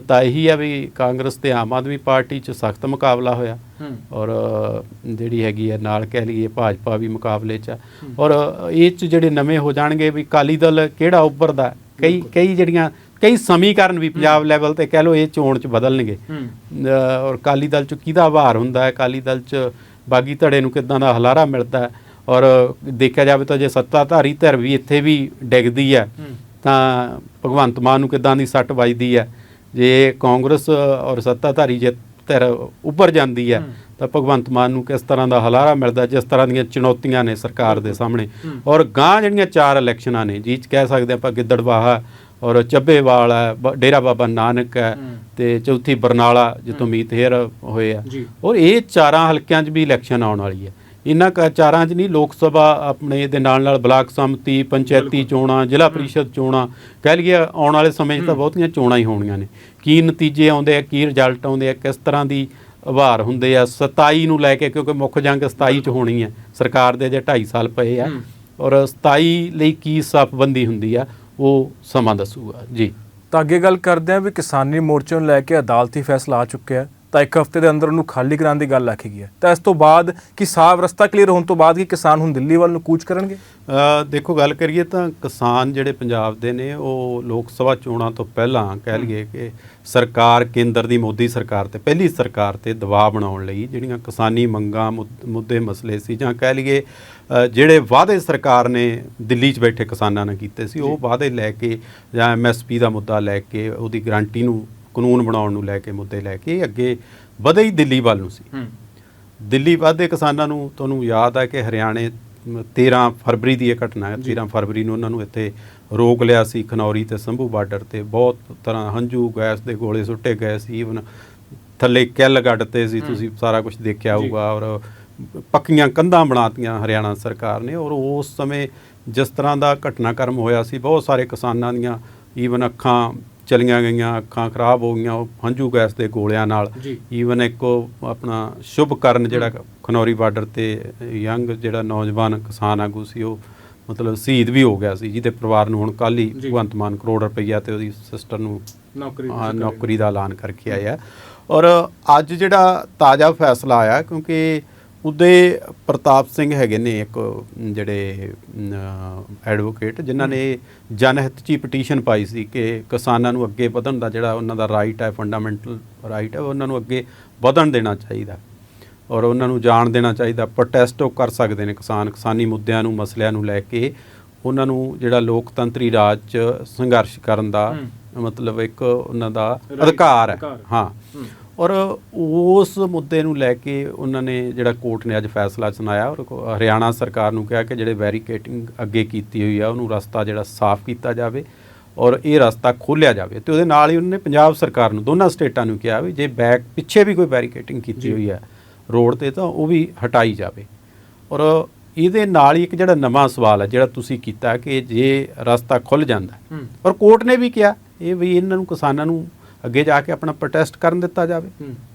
ਤਾਂ ਇਹੀ ਹੈ ਵੀ ਕਾਂਗਰਸ ਤੇ ਆਮ ਆਦਮੀ ਪਾਰਟੀ 'ਚ ਸਖਤ ਮੁਕਾਬਲਾ ਹੋਇਆ। ਔਰ ਜਿਹੜੀ ਹੈਗੀ ਹੈ ਨਾਲ ਕਹਿ ਲਈਏ ਭਾਜਪਾ ਵੀ ਮੁਕਾਬਲੇ 'ਚ ਆ। ਔਰ ਇਹ 'ਚ ਜਿਹੜੇ ਨਵੇਂ ਹੋ ਜਾਣਗੇ ਵੀ ਕਾਲੀ ਦਲ ਕਿਹੜਾ ਉੱਭਰਦਾ ਕਈ ਕਈ ਜਿਹੜੀਆਂ ਕਈ ਸਮੀਕਰਨ ਵੀ ਪੰਜਾਬ ਲੈਵਲ ਤੇ ਕਹਿ ਲਓ ਇਹ ਚੋਣ 'ਚ ਬਦਲਣਗੇ। ਔਰ ਕਾਲੀ ਦਲ 'ਚ ਕਿਹਦਾ ਆਭਾਰ ਹੁੰਦਾ ਹੈ? ਕਾਲੀ ਦਲ 'ਚ ਬਾਗੀ ਧੜੇ ਨੂੰ ਕਿਦਾਂ ਦਾ ਹਲਾਰਾ ਮਿਲਦਾ ਹੈ? ਔਰ ਦੇਖਿਆ ਜਾਵੇ ਤਾਂ ਜੇ ਸੱਤਾਧਾਰੀ ਧਿਰ ਵੀ ਇੱਥੇ ਵੀ ਡਿੱਗਦੀ ਹੂੰ। ਤਾਂ ਭਗਵੰਤ ਮਾਨ ਨੂੰ ਕਿਦਾਂ ਦੀ ਸੱਟ ਵੱਜਦੀ ਹੈ? ਜੇ ਕਾਂਗਰਸ ਔਰ ਸੱਤਾਧਾਰੀ ਜੇ ਧਿਰ ਉੱਪਰ ਜਾਂਦੀ ਹੈ। ਤਾਂ ਭਗਵੰਤ ਮਾਨ ਨੂੰ ਕਿਸ ਤਰ੍ਹਾਂ ਦਾ ਹਲਾਰਾ ਮਿਲਦਾ ਜਿਸ ਤਰ੍ਹਾਂ ਦੀਆਂ ਚੁਣੌਤੀਆਂ ਨੇ ਸਰਕਾਰ ਦੇ ਸਾਹਮਣੇ। ਔਰ ਗਾਂ ਜਿਹੜੀਆਂ ਚਾਰ ਇਲੈਕਸ਼ਨਾਂ ਨੇ 'ਚ ਕਹਿ ਸਕਦੇ ਆਪਾਂ ਗਿੱਦੜਵਾਹਾ ਔਰ ਚੱਬੇਵਾਲ ਹੈ ਡੇਰਾ ਬਾਬਾ ਨਾਨਕ ਹੈ। ਤੇ ਚੌਥੀ ਬਰਨਾਲਾ ਜਿੱਥੋਂ ਮੀਤ ਹੇਰ ਹੋਏ ਆ ਜੀ ਔਰ ਇਹ ਚਾਰਾਂ ਹਲਕਿਆਂ 'ਚ ਵੀ ਇਲੈਕਸ਼ਨ ਆਉਣ ਵਾਲੀ ਹੈ ਇਹਨਾਂ ਕ ਚਾਰਾਂ 'ਚ ਨਹੀਂ ਲੋਕ ਸਭਾ ਆਪਣੇ ਦੇ ਨਾਲ ਨਾਲ ਬਲਾਕ ਸੰਮਤੀ ਪੰਚਾਇਤੀ ਚੋਣਾਂ ਜ਼ਿਲ੍ਹਾ ਪ੍ਰੀਸ਼ਦ ਚੋਣਾਂ ਕਹਿ ਲਈਏ ਆਉਣ ਵਾਲੇ ਸਮੇਂ 'ਚ ਤਾਂ ਬਹੁਤੀਆਂ ਚੋਣਾਂ ਹੀ ਹੋਣੀਆਂ ਨੇ। ਕੀ ਨਤੀਜੇ ਆਉਂਦੇ ਆ ਕੀ ਰਿਜ਼ਲਟ ਆਉਂਦੇ ਆ ਕਿਸ ਤਰ੍ਹਾਂ ਦੀ ਉਭਾਰ ਹੁੰਦੇ ਆ 27 ਨੂੰ ਲੈ ਕੇ ਕਿਉਂਕਿ ਮੁੱਖ ਜੰਗ 27 'ਚ ਹੋਣੀ ਹੈ ਸਰਕਾਰ ਦੇ ਜੇ 2.5 ਸਾਲ ਪਏ ਆ। ਔਰ 27 ਲਈ ਕੀ ਸਫਬੰਦੀ ਹੁੰਦੀ ਆ ਉਹ ਸਮਾਂ ਦੱਸੂਗਾ। ਜੀ। ਤਾਂ ਅੱਗੇ ਗੱਲ ਕਰਦੇ ਹਾਂ ਵੀ ਕਿਸਾਨੀ ਮੋਰਚੇ ਨੂੰ ਲੈ ਕੇ ਅਦਾਲਤੀ ਫੈਸਲਾ ਆ ਚੁੱਕਿਆ। ਹੈ ਤਾਂ ਇੱਕ ਹਫ਼ਤੇ ਦੇ ਅੰਦਰ ਉਹਨੂੰ ਖਾਲੀ ਕਰਾਉਣ ਦੀ ਗੱਲ ਆਖੀ ਗਈ ਹੈ। ਤਾਂ ਇਸ ਤੋਂ ਬਾਅਦ ਕੀ ਸਾਫ਼ ਰਸਤਾ ਕਲੀਅਰ ਹੋਣ ਤੋਂ ਬਾਅਦ ਕੀ ਕਿਸਾਨ ਹੁਣ ਦਿੱਲੀ ਵੱਲ ਨੂੰ ਕੂਚ ਕਰਨਗੇ? ਅ, ਦੇਖੋ ਗੱਲ ਕਰੀਏ ਤਾਂ ਕਿਸਾਨ ਜਿਹੜੇ ਪੰਜਾਬ ਦੇ ਨੇ ਉਹ ਲੋਕ ਸਭਾ ਚੋਣਾਂ ਤੋਂ ਪਹਿਲਾਂ ਕਹਿ ਲਈਏ ਕਿ ਸਰਕਾਰ ਕੇਂਦਰ ਦੀ ਮੋਦੀ ਸਰਕਾਰ ਤੇ ਪਹਿਲੀ ਸਰਕਾਰ ਤੇ ਦਬਾਅ ਬਣਾਉਣ ਲਈ ਜਿਹੜੀਆਂ ਕਿਸਾਨੀ ਮੰਗਾਂ ਮੁੱਦ- ਮਸਲੇ ਸੀ ਜਾਂ ਕਹਿ ਲਈਏ ਜਿਹੜੇ ਵਾਅਦੇ ਸਰਕਾਰ ਨੇ ਦਿੱਲੀ 'ਚ ਬੈਠੇ ਕਿਸਾਨਾਂ ਨਾਲ ਕੀਤੇ ਸੀ ਉਹ ਵਾਅਦੇ ਲੈ ਕੇ ਜਾਂ ਐਮਐਸਪੀ ਦਾ ਮੁੱਦਾ ਲੈ ਕੇ ਉਹਦੀ ਗਾਰੰਟੀ ਨੂੰ ਕਾਨੂੰਨ ਬਣਾਉਣ ਨੂੰ ਲੈ ਕੇ ਮੁੱਦੇ ਲੈ ਕੇ ਅੱਗੇ ਵਧੇ ਹੀ ਦਿੱਲੀ ਵੱਲ ਨੂੰ ਸੀ। ਦਿੱਲੀ ਵਾਧੇ ਕਿਸਾਨਾਂ ਨੂੰ ਤੁਹਾਨੂੰ ਯਾਦ ਹੈ ਕਿ ਹਰਿਆਣੇ ਮ, 13 ਫਰਵਰੀ ਦੀ ਇਹ ਘਟਨਾ ਹੈ। 13 ਫਰਵਰੀ ਨੂੰ ਉਹਨਾਂ ਨੂੰ ਇੱਥੇ ਰੋਕ ਲਿਆ ਸੀ ਖਨੌਰੀ ਤੇ ਸੰਭੂ ਬਾਰਡਰ ਤੇ। ਬਹੁਤ ਤਰ੍ਹਾਂ ਹੰਝੂ ਗੈਸ ਦੇ ਗੋਲੇ ਸੁੱਟੇ ਗਏ ਸੀ। ਈਵਨ ਥੱਲੇ ਕਿੱਲ ਗੱਡਤੇ ਸੀ। ਤੁਸੀਂ ਸਾਰਾ ਕੁਝ ਦੇਖਿਆ। ਹੋਊਗਾ ਔਰ ਪੱਕੀਆਂ ਕੰਧਾਂ ਬਣਾਤੀਆਂ ਹਰਿਆਣਾ ਸਰਕਾਰ ਨੇ। ਔਰ ਉਸ ਸਮੇਂ ਜਿਸ ਤਰ੍ਹਾਂ ਦਾ ਘਟਨਾਕ੍ਰਮ ਹੋਇਆ ਸੀ ਬਹੁਤ ਸਾਰੇ ਕਿਸਾਨਾਂ ਦੀਆਂ ਈਵਨ ਅੱਖਾਂ ਚਲੀਆਂ ਗਈਆਂ ਅੱਖਾਂ ਖਰਾਬ ਹੋ ਗਈਆਂ ਉਹ ਹੰਝੂ ਗੈਸ ਦੇ ਗੋਲਿਆਂ ਨਾਲ। ਈਵਨ ਇੱਕ ਉਹ ਆਪਣਾ ਸ਼ੁਭ ਕਰਨ ਜਿਹੜਾ ਖਨੌਰੀ ਬਾਰਡਰ ਤੇ ਯੰਗ ਜਿਹੜਾ ਨੌਜਵਾਨ ਕਿਸਾਨ ਆਗੂ ਸੀ ਉਹ ਮਤਲਬ ਸ਼ਹੀਦ ਵੀ ਹੋ ਗਿਆ ਸੀ ਜਿਹਦੇ ਪਰਿਵਾਰ ਨੂੰ ਹੁਣ ਕੱਲ ਹੀ। ਭਗਵੰਤ ਮਾਨ ਕਰੋੜ ਰੁਪਈਆ ਤੇ ਉਹਦੀ ਸਿਸਟਰ ਨੂੰ ਨੌਕਰੀ ਨੌਕਰੀ ਦਾ ਐਲਾਨ ਕਰਕੇ ਆਇਆ। ਔਰ ਅੱਜ ਜਿਹੜਾ ਤਾਜ਼ਾ ਫੈਸਲਾ ਆਇਆ ਕਿਉਂਕਿ ਉਹਦੇ ਪ੍ਰਤਾਪ ਸਿੰਘ ਹੈਗੇ ਨੇ ਇੱਕ ਜਿਹੜੇ ਐਡਵੋਕੇਟ ਜਿਨ੍ਹਾਂ ਨੇ ਜਨਹਿਤ 'ਚ ਪਟੀਸ਼ਨ ਪਾਈ ਸੀ ਕਿ ਕਿਸਾਨਾਂ ਨੂੰ ਅੱਗੇ ਵਧਣ ਦਾ ਜਿਹੜਾ ਉਹਨਾਂ ਦਾ ਰਾਈਟ ਹੈ ਫੰਡਾਮੈਂਟਲ ਰਾਈਟ ਹੈ ਉਹਨਾਂ ਨੂੰ ਅੱਗੇ ਵਧਣ ਦੇਣਾ ਚਾਹੀਦਾ ਔਰ ਉਹਨਾਂ ਨੂੰ ਜਾਣ ਦੇਣਾ ਚਾਹੀਦਾ ਪ੍ਰੋਟੈਸਟ ਉਹ ਕਰ ਸਕਦੇ ਨੇ ਕਿਸਾਨ ਕਿਸਾਨੀ ਮੁੱਦਿਆਂ ਨੂੰ ਮਸਲਿਆਂ ਨੂੰ ਲੈ ਕੇ ਉਹਨਾਂ ਨੂੰ ਜਿਹੜਾ ਲੋਕਤੰਤਰੀ ਰਾਜ 'ਚ ਸੰਘਰਸ਼ ਕਰਨ ਦਾ ਮਤਲਬ ਇੱਕ ਉਹਨਾਂ ਦਾ ਅਧਿਕਾਰ। ਹਾਂ ਹੂੰ। ਔਰ ਉਸ ਮੁੱਦੇ ਨੂੰ ਲੈ ਕੇ ਉਹਨਾਂ ਨੇ ਜਿਹੜਾ ਕੋਰਟ ਨੇ ਅੱਜ ਫੈਸਲਾ ਸੁਣਾਇਆ ਔਰ ਹਰਿਆਣਾ ਸਰਕਾਰ ਨੂੰ ਕਿਹਾ ਕਿ ਜਿਹੜੇ ਵੈਰੀਕੇਟਿੰਗ ਅੱਗੇ ਕੀਤੀ ਹੋਈ ਆ ਉਹਨੂੰ ਰਸਤਾ ਜਿਹੜਾ ਸਾਫ਼ ਕੀਤਾ ਜਾਵੇ ਔਰ ਇਹ ਰਸਤਾ ਖੋਲ੍ਹਿਆ ਜਾਵੇ। ਤੇ ਉਹਦੇ ਨਾਲ ਹੀ ਉਹਨਾਂ ਨੇ ਪੰਜਾਬ ਸਰਕਾਰ ਨੂੰ ਦੋਨਾਂ ਸਟੇਟਾਂ ਨੂੰ ਕਿਹਾ ਵੀ ਜੇ ਬੈਕ ਪਿੱਛੇ ਵੀ ਕੋਈ ਵੈਰੀਕੇਟਿੰਗ ਕੀਤੀ। ਹੋਈ ਹੈ ਰੋਡ ਤੇ ਤਾਂ ਉਹ ਵੀ ਹਟਾਈ ਜਾਵੇ। ਔਰ ਇਹਦੇ ਨਾਲ ਹੀ ਇੱਕ ਜਿਹੜਾ ਨਵਾਂ ਸਵਾਲ ਹੈ ਜਿਹੜਾ ਤੁਸੀਂ ਕੀਤਾ ਕਿ ਜੇ ਰਸਤਾ ਖੁੱਲ ਜਾਂਦਾ। ਔਰ ਕੋਰਟ ਨੇ ਵੀ ਕਿਹਾ ਇਹ ਵੀ ਇਹਨਾਂ ਨੂੰ ਕਿਸਾਨਾਂ ਨੂੰ ਅੱਗੇ ਜਾ ਕੇ ਆਪਣਾ ਪ੍ਰੋਟੈਸਟ ਕਰਨ ਦਿੱਤਾ ਜਾਵੇ।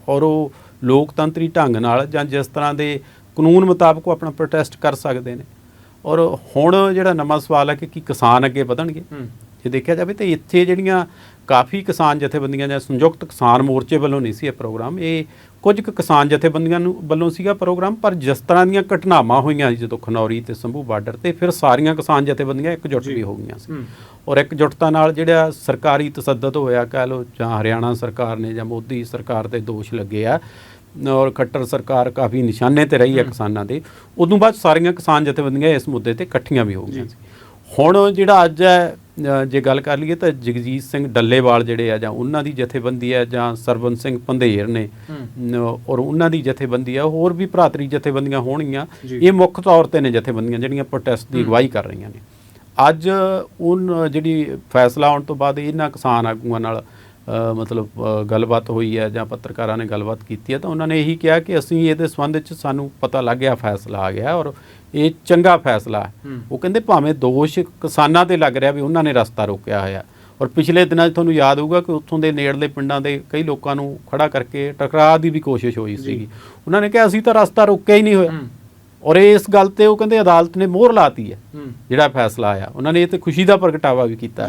ਔਰ ਉਹ ਲੋਕਤੰਤਰੀ ਢੰਗ ਨਾਲ ਜਾਂ ਜਿਸ ਤਰ੍ਹਾਂ ਦੇ ਕਾਨੂੰਨ ਮੁਤਾਬਕ ਉਹ ਆਪਣਾ ਪ੍ਰੋਟੈਸਟ ਕਰ ਸਕਦੇ ਨੇ। ਔਰ ਹੁਣ ਜਿਹੜਾ ਨਵਾਂ ਸਵਾਲ ਹੈ ਕਿ ਕੀ ਕਿਸਾਨ ਅੱਗੇ ਵਧਣਗੇ? ਜੇ ਦੇਖਿਆ ਜਾਵੇ ਤਾਂ ਇੱਥੇ ਜਿਹੜੀਆਂ ਕਾਫੀ ਕਿਸਾਨ ਜਥੇਬੰਦੀਆਂ ਜਾਂ ਸੰਯੁਕਤ ਕਿਸਾਨ ਮੋਰਚੇ ਵੱਲੋਂ ਨਹੀਂ ਸੀ ਇਹ ਪ੍ਰੋਗਰਾਮ ਇਹ ਕੁਝ ਕੁ ਕਿਸਾਨ ਜਥੇਬੰਦੀਆਂ ਨੂੰ ਵੱਲੋਂ ਸੀਗਾ ਪ੍ਰੋਗਰਾਮ ਪਰ ਜਿਸ ਤਰ੍ਹਾਂ ਦੀਆਂ ਘਟਨਾਵਾਂ ਹੋਈਆਂ ਜਦੋਂ ਖਨੌਰੀ ਤੇ ਸੰਭੂ ਬਾਰਡਰ ਤੇ ਫਿਰ ਸਾਰੀਆਂ ਕਿਸਾਨ ਜਥੇਬੰਦੀਆਂ ਇਕਜੁੱਟ ਵੀ ਹੋ ਗਈਆਂ ਸੀ। ਔਰ ਇਕਜੁੱਟਤਾ ਨਾਲ ਜਿਹੜਾ ਸਰਕਾਰੀ ਤਸੱਦਦ ਹੋਇਆ ਕਹਿ ਲਓ ਜਾਂ ਹਰਿਆਣਾ ਸਰਕਾਰ ਨੇ ਜਾਂ ਮੋਦੀ ਸਰਕਾਰ ਤੇ ਦੋਸ਼ ਲੱਗੇ ਆ ਔਰ ਖੱਟਰ ਸਰਕਾਰ ਕਾਫੀ ਨਿਸ਼ਾਨੇ ਤੇ ਰਹੀ ਹੈ। ਕਿਸਾਨਾਂ ਦੇ ਉਦੋਂ ਬਾਅਦ ਸਾਰੀਆਂ ਕਿਸਾਨ ਜਥੇਬੰਦੀਆਂ ਇਸ ਮੁੱਦੇ ਤੇ ਇਕੱਠੀਆਂ ਵੀ ਹੋ ਗਈਆਂ ਸੀ। ਹੁਣ ਜਿਹੜਾ ਅੱਜ ਹੈ ਜੇ ਗੱਲ ਕਰ ਲਈਏ ਤਾਂ ਜਗਜੀਤ ਸਿੰਘ ਡੱਲੇਵਾਲ ਜਿਹੜੇ ਆ ਜਾਂ ਉਹਨਾਂ ਦੀ ਜਥੇਬੰਦੀ ਹੈ ਜਾਂ ਸਰਵਨ ਸਿੰਘ ਪੰਧੇਰ ਨੇ ਔਰ ਉਹਨਾਂ ਦੀ ਜਥੇਬੰਦੀ ਆ ਹੋਰ ਵੀ ਭਰਾਤਰੀ ਜਥੇਬੰਦੀਆਂ ਹੋਣਗੀਆਂ। ਇਹ ਮੁੱਖ ਤੌਰ ਤੇ ਨੇ ਜਥੇਬੰਦੀਆਂ ਜਿਹੜੀਆਂ ਪ੍ਰੋਟੈਸਟ ਦੀ ਅਗਵਾਈ ਕਰ ਰਹੀਆਂ ਨੇ। ਅੱਜ ਉਨ ਜਿਹੜੀ ਫੈਸਲਾ ਆਉਣ ਤੋਂ ਬਾਅਦ ਇਹਨਾਂ ਕਿਸਾਨ ਆਗੂਆਂ ਨਾਲ ਮਤਲਬ ਗੱਲਬਾਤ ਹੋਈ ਹੈ ਜਾਂ ਪੱਤਰਕਾਰਾਂ ਨੇ ਗੱਲਬਾਤ ਕੀਤੀ ਹੈ ਤਾਂ ਉਹਨਾਂ ਨੇ ਇਹੀ ਕਿਹਾ ਕਿ ਅਸੀਂ ਇਹਦੇ ਸੰਬੰਧ ਵਿੱਚ ਸਾਨੂੰ ਪਤਾ ਲੱਗ ਗਿਆ ਫੈਸਲਾ ਆ ਗਿਆ ਔਰ ਇਹ ਚੰਗਾ ਫੈਸਲਾ ਹੈ। ਉਹ ਕਹਿੰਦੇ ਭਾਵੇਂ ਦੋਸ਼ ਕਿਸਾਨਾਂ ਤੇ ਲੱਗ ਰਿਹਾ ਵੀ ਉਹਨਾਂ ਨੇ ਰਸਤਾ ਰੋਕਿਆ ਹੋਇਆ ਔਰ ਪਿਛਲੇ ਦਿਨਾਂ 'ਚ ਤੁਹਾਨੂੰ ਯਾਦ ਹੋਊਗਾ ਕਿ ਉੱਥੋਂ ਦੇ ਨੇੜਲੇ ਪਿੰਡਾਂ ਦੇ ਕਈ ਲੋਕਾਂ ਨੂੰ ਖੜਾ ਕਰਕੇ ਟਕਰਾਅ ਦੀ ਵੀ ਕੋਸ਼ਿਸ਼ ਹੋਈ ਸੀਗੀ। ਉਹਨਾਂ ਨੇ ਕਿਹਾ ਅਸੀਂ ਤਾਂ ਰਸਤਾ ਰੋਕਿਆ ਹੀ ਨਹੀਂ ਹੋਇਆ। ਔਰ ਇਸ ਗੱਲ ਤੇ ਉਹ ਕਹਿੰਦੇ ਅਦਾਲਤ ਨੇ ਮੋਹਰ ਲਾਤੀ ਹੈ ਜਿਹੜਾ ਫੈਸਲਾ ਆਇਆ। ਉਹਨਾਂ ਨੇ ਇਹ ਤੇ ਖੁਸ਼ੀ ਦਾ ਪ੍ਰਗਟਾਵਾ ਵੀ ਕੀਤਾ।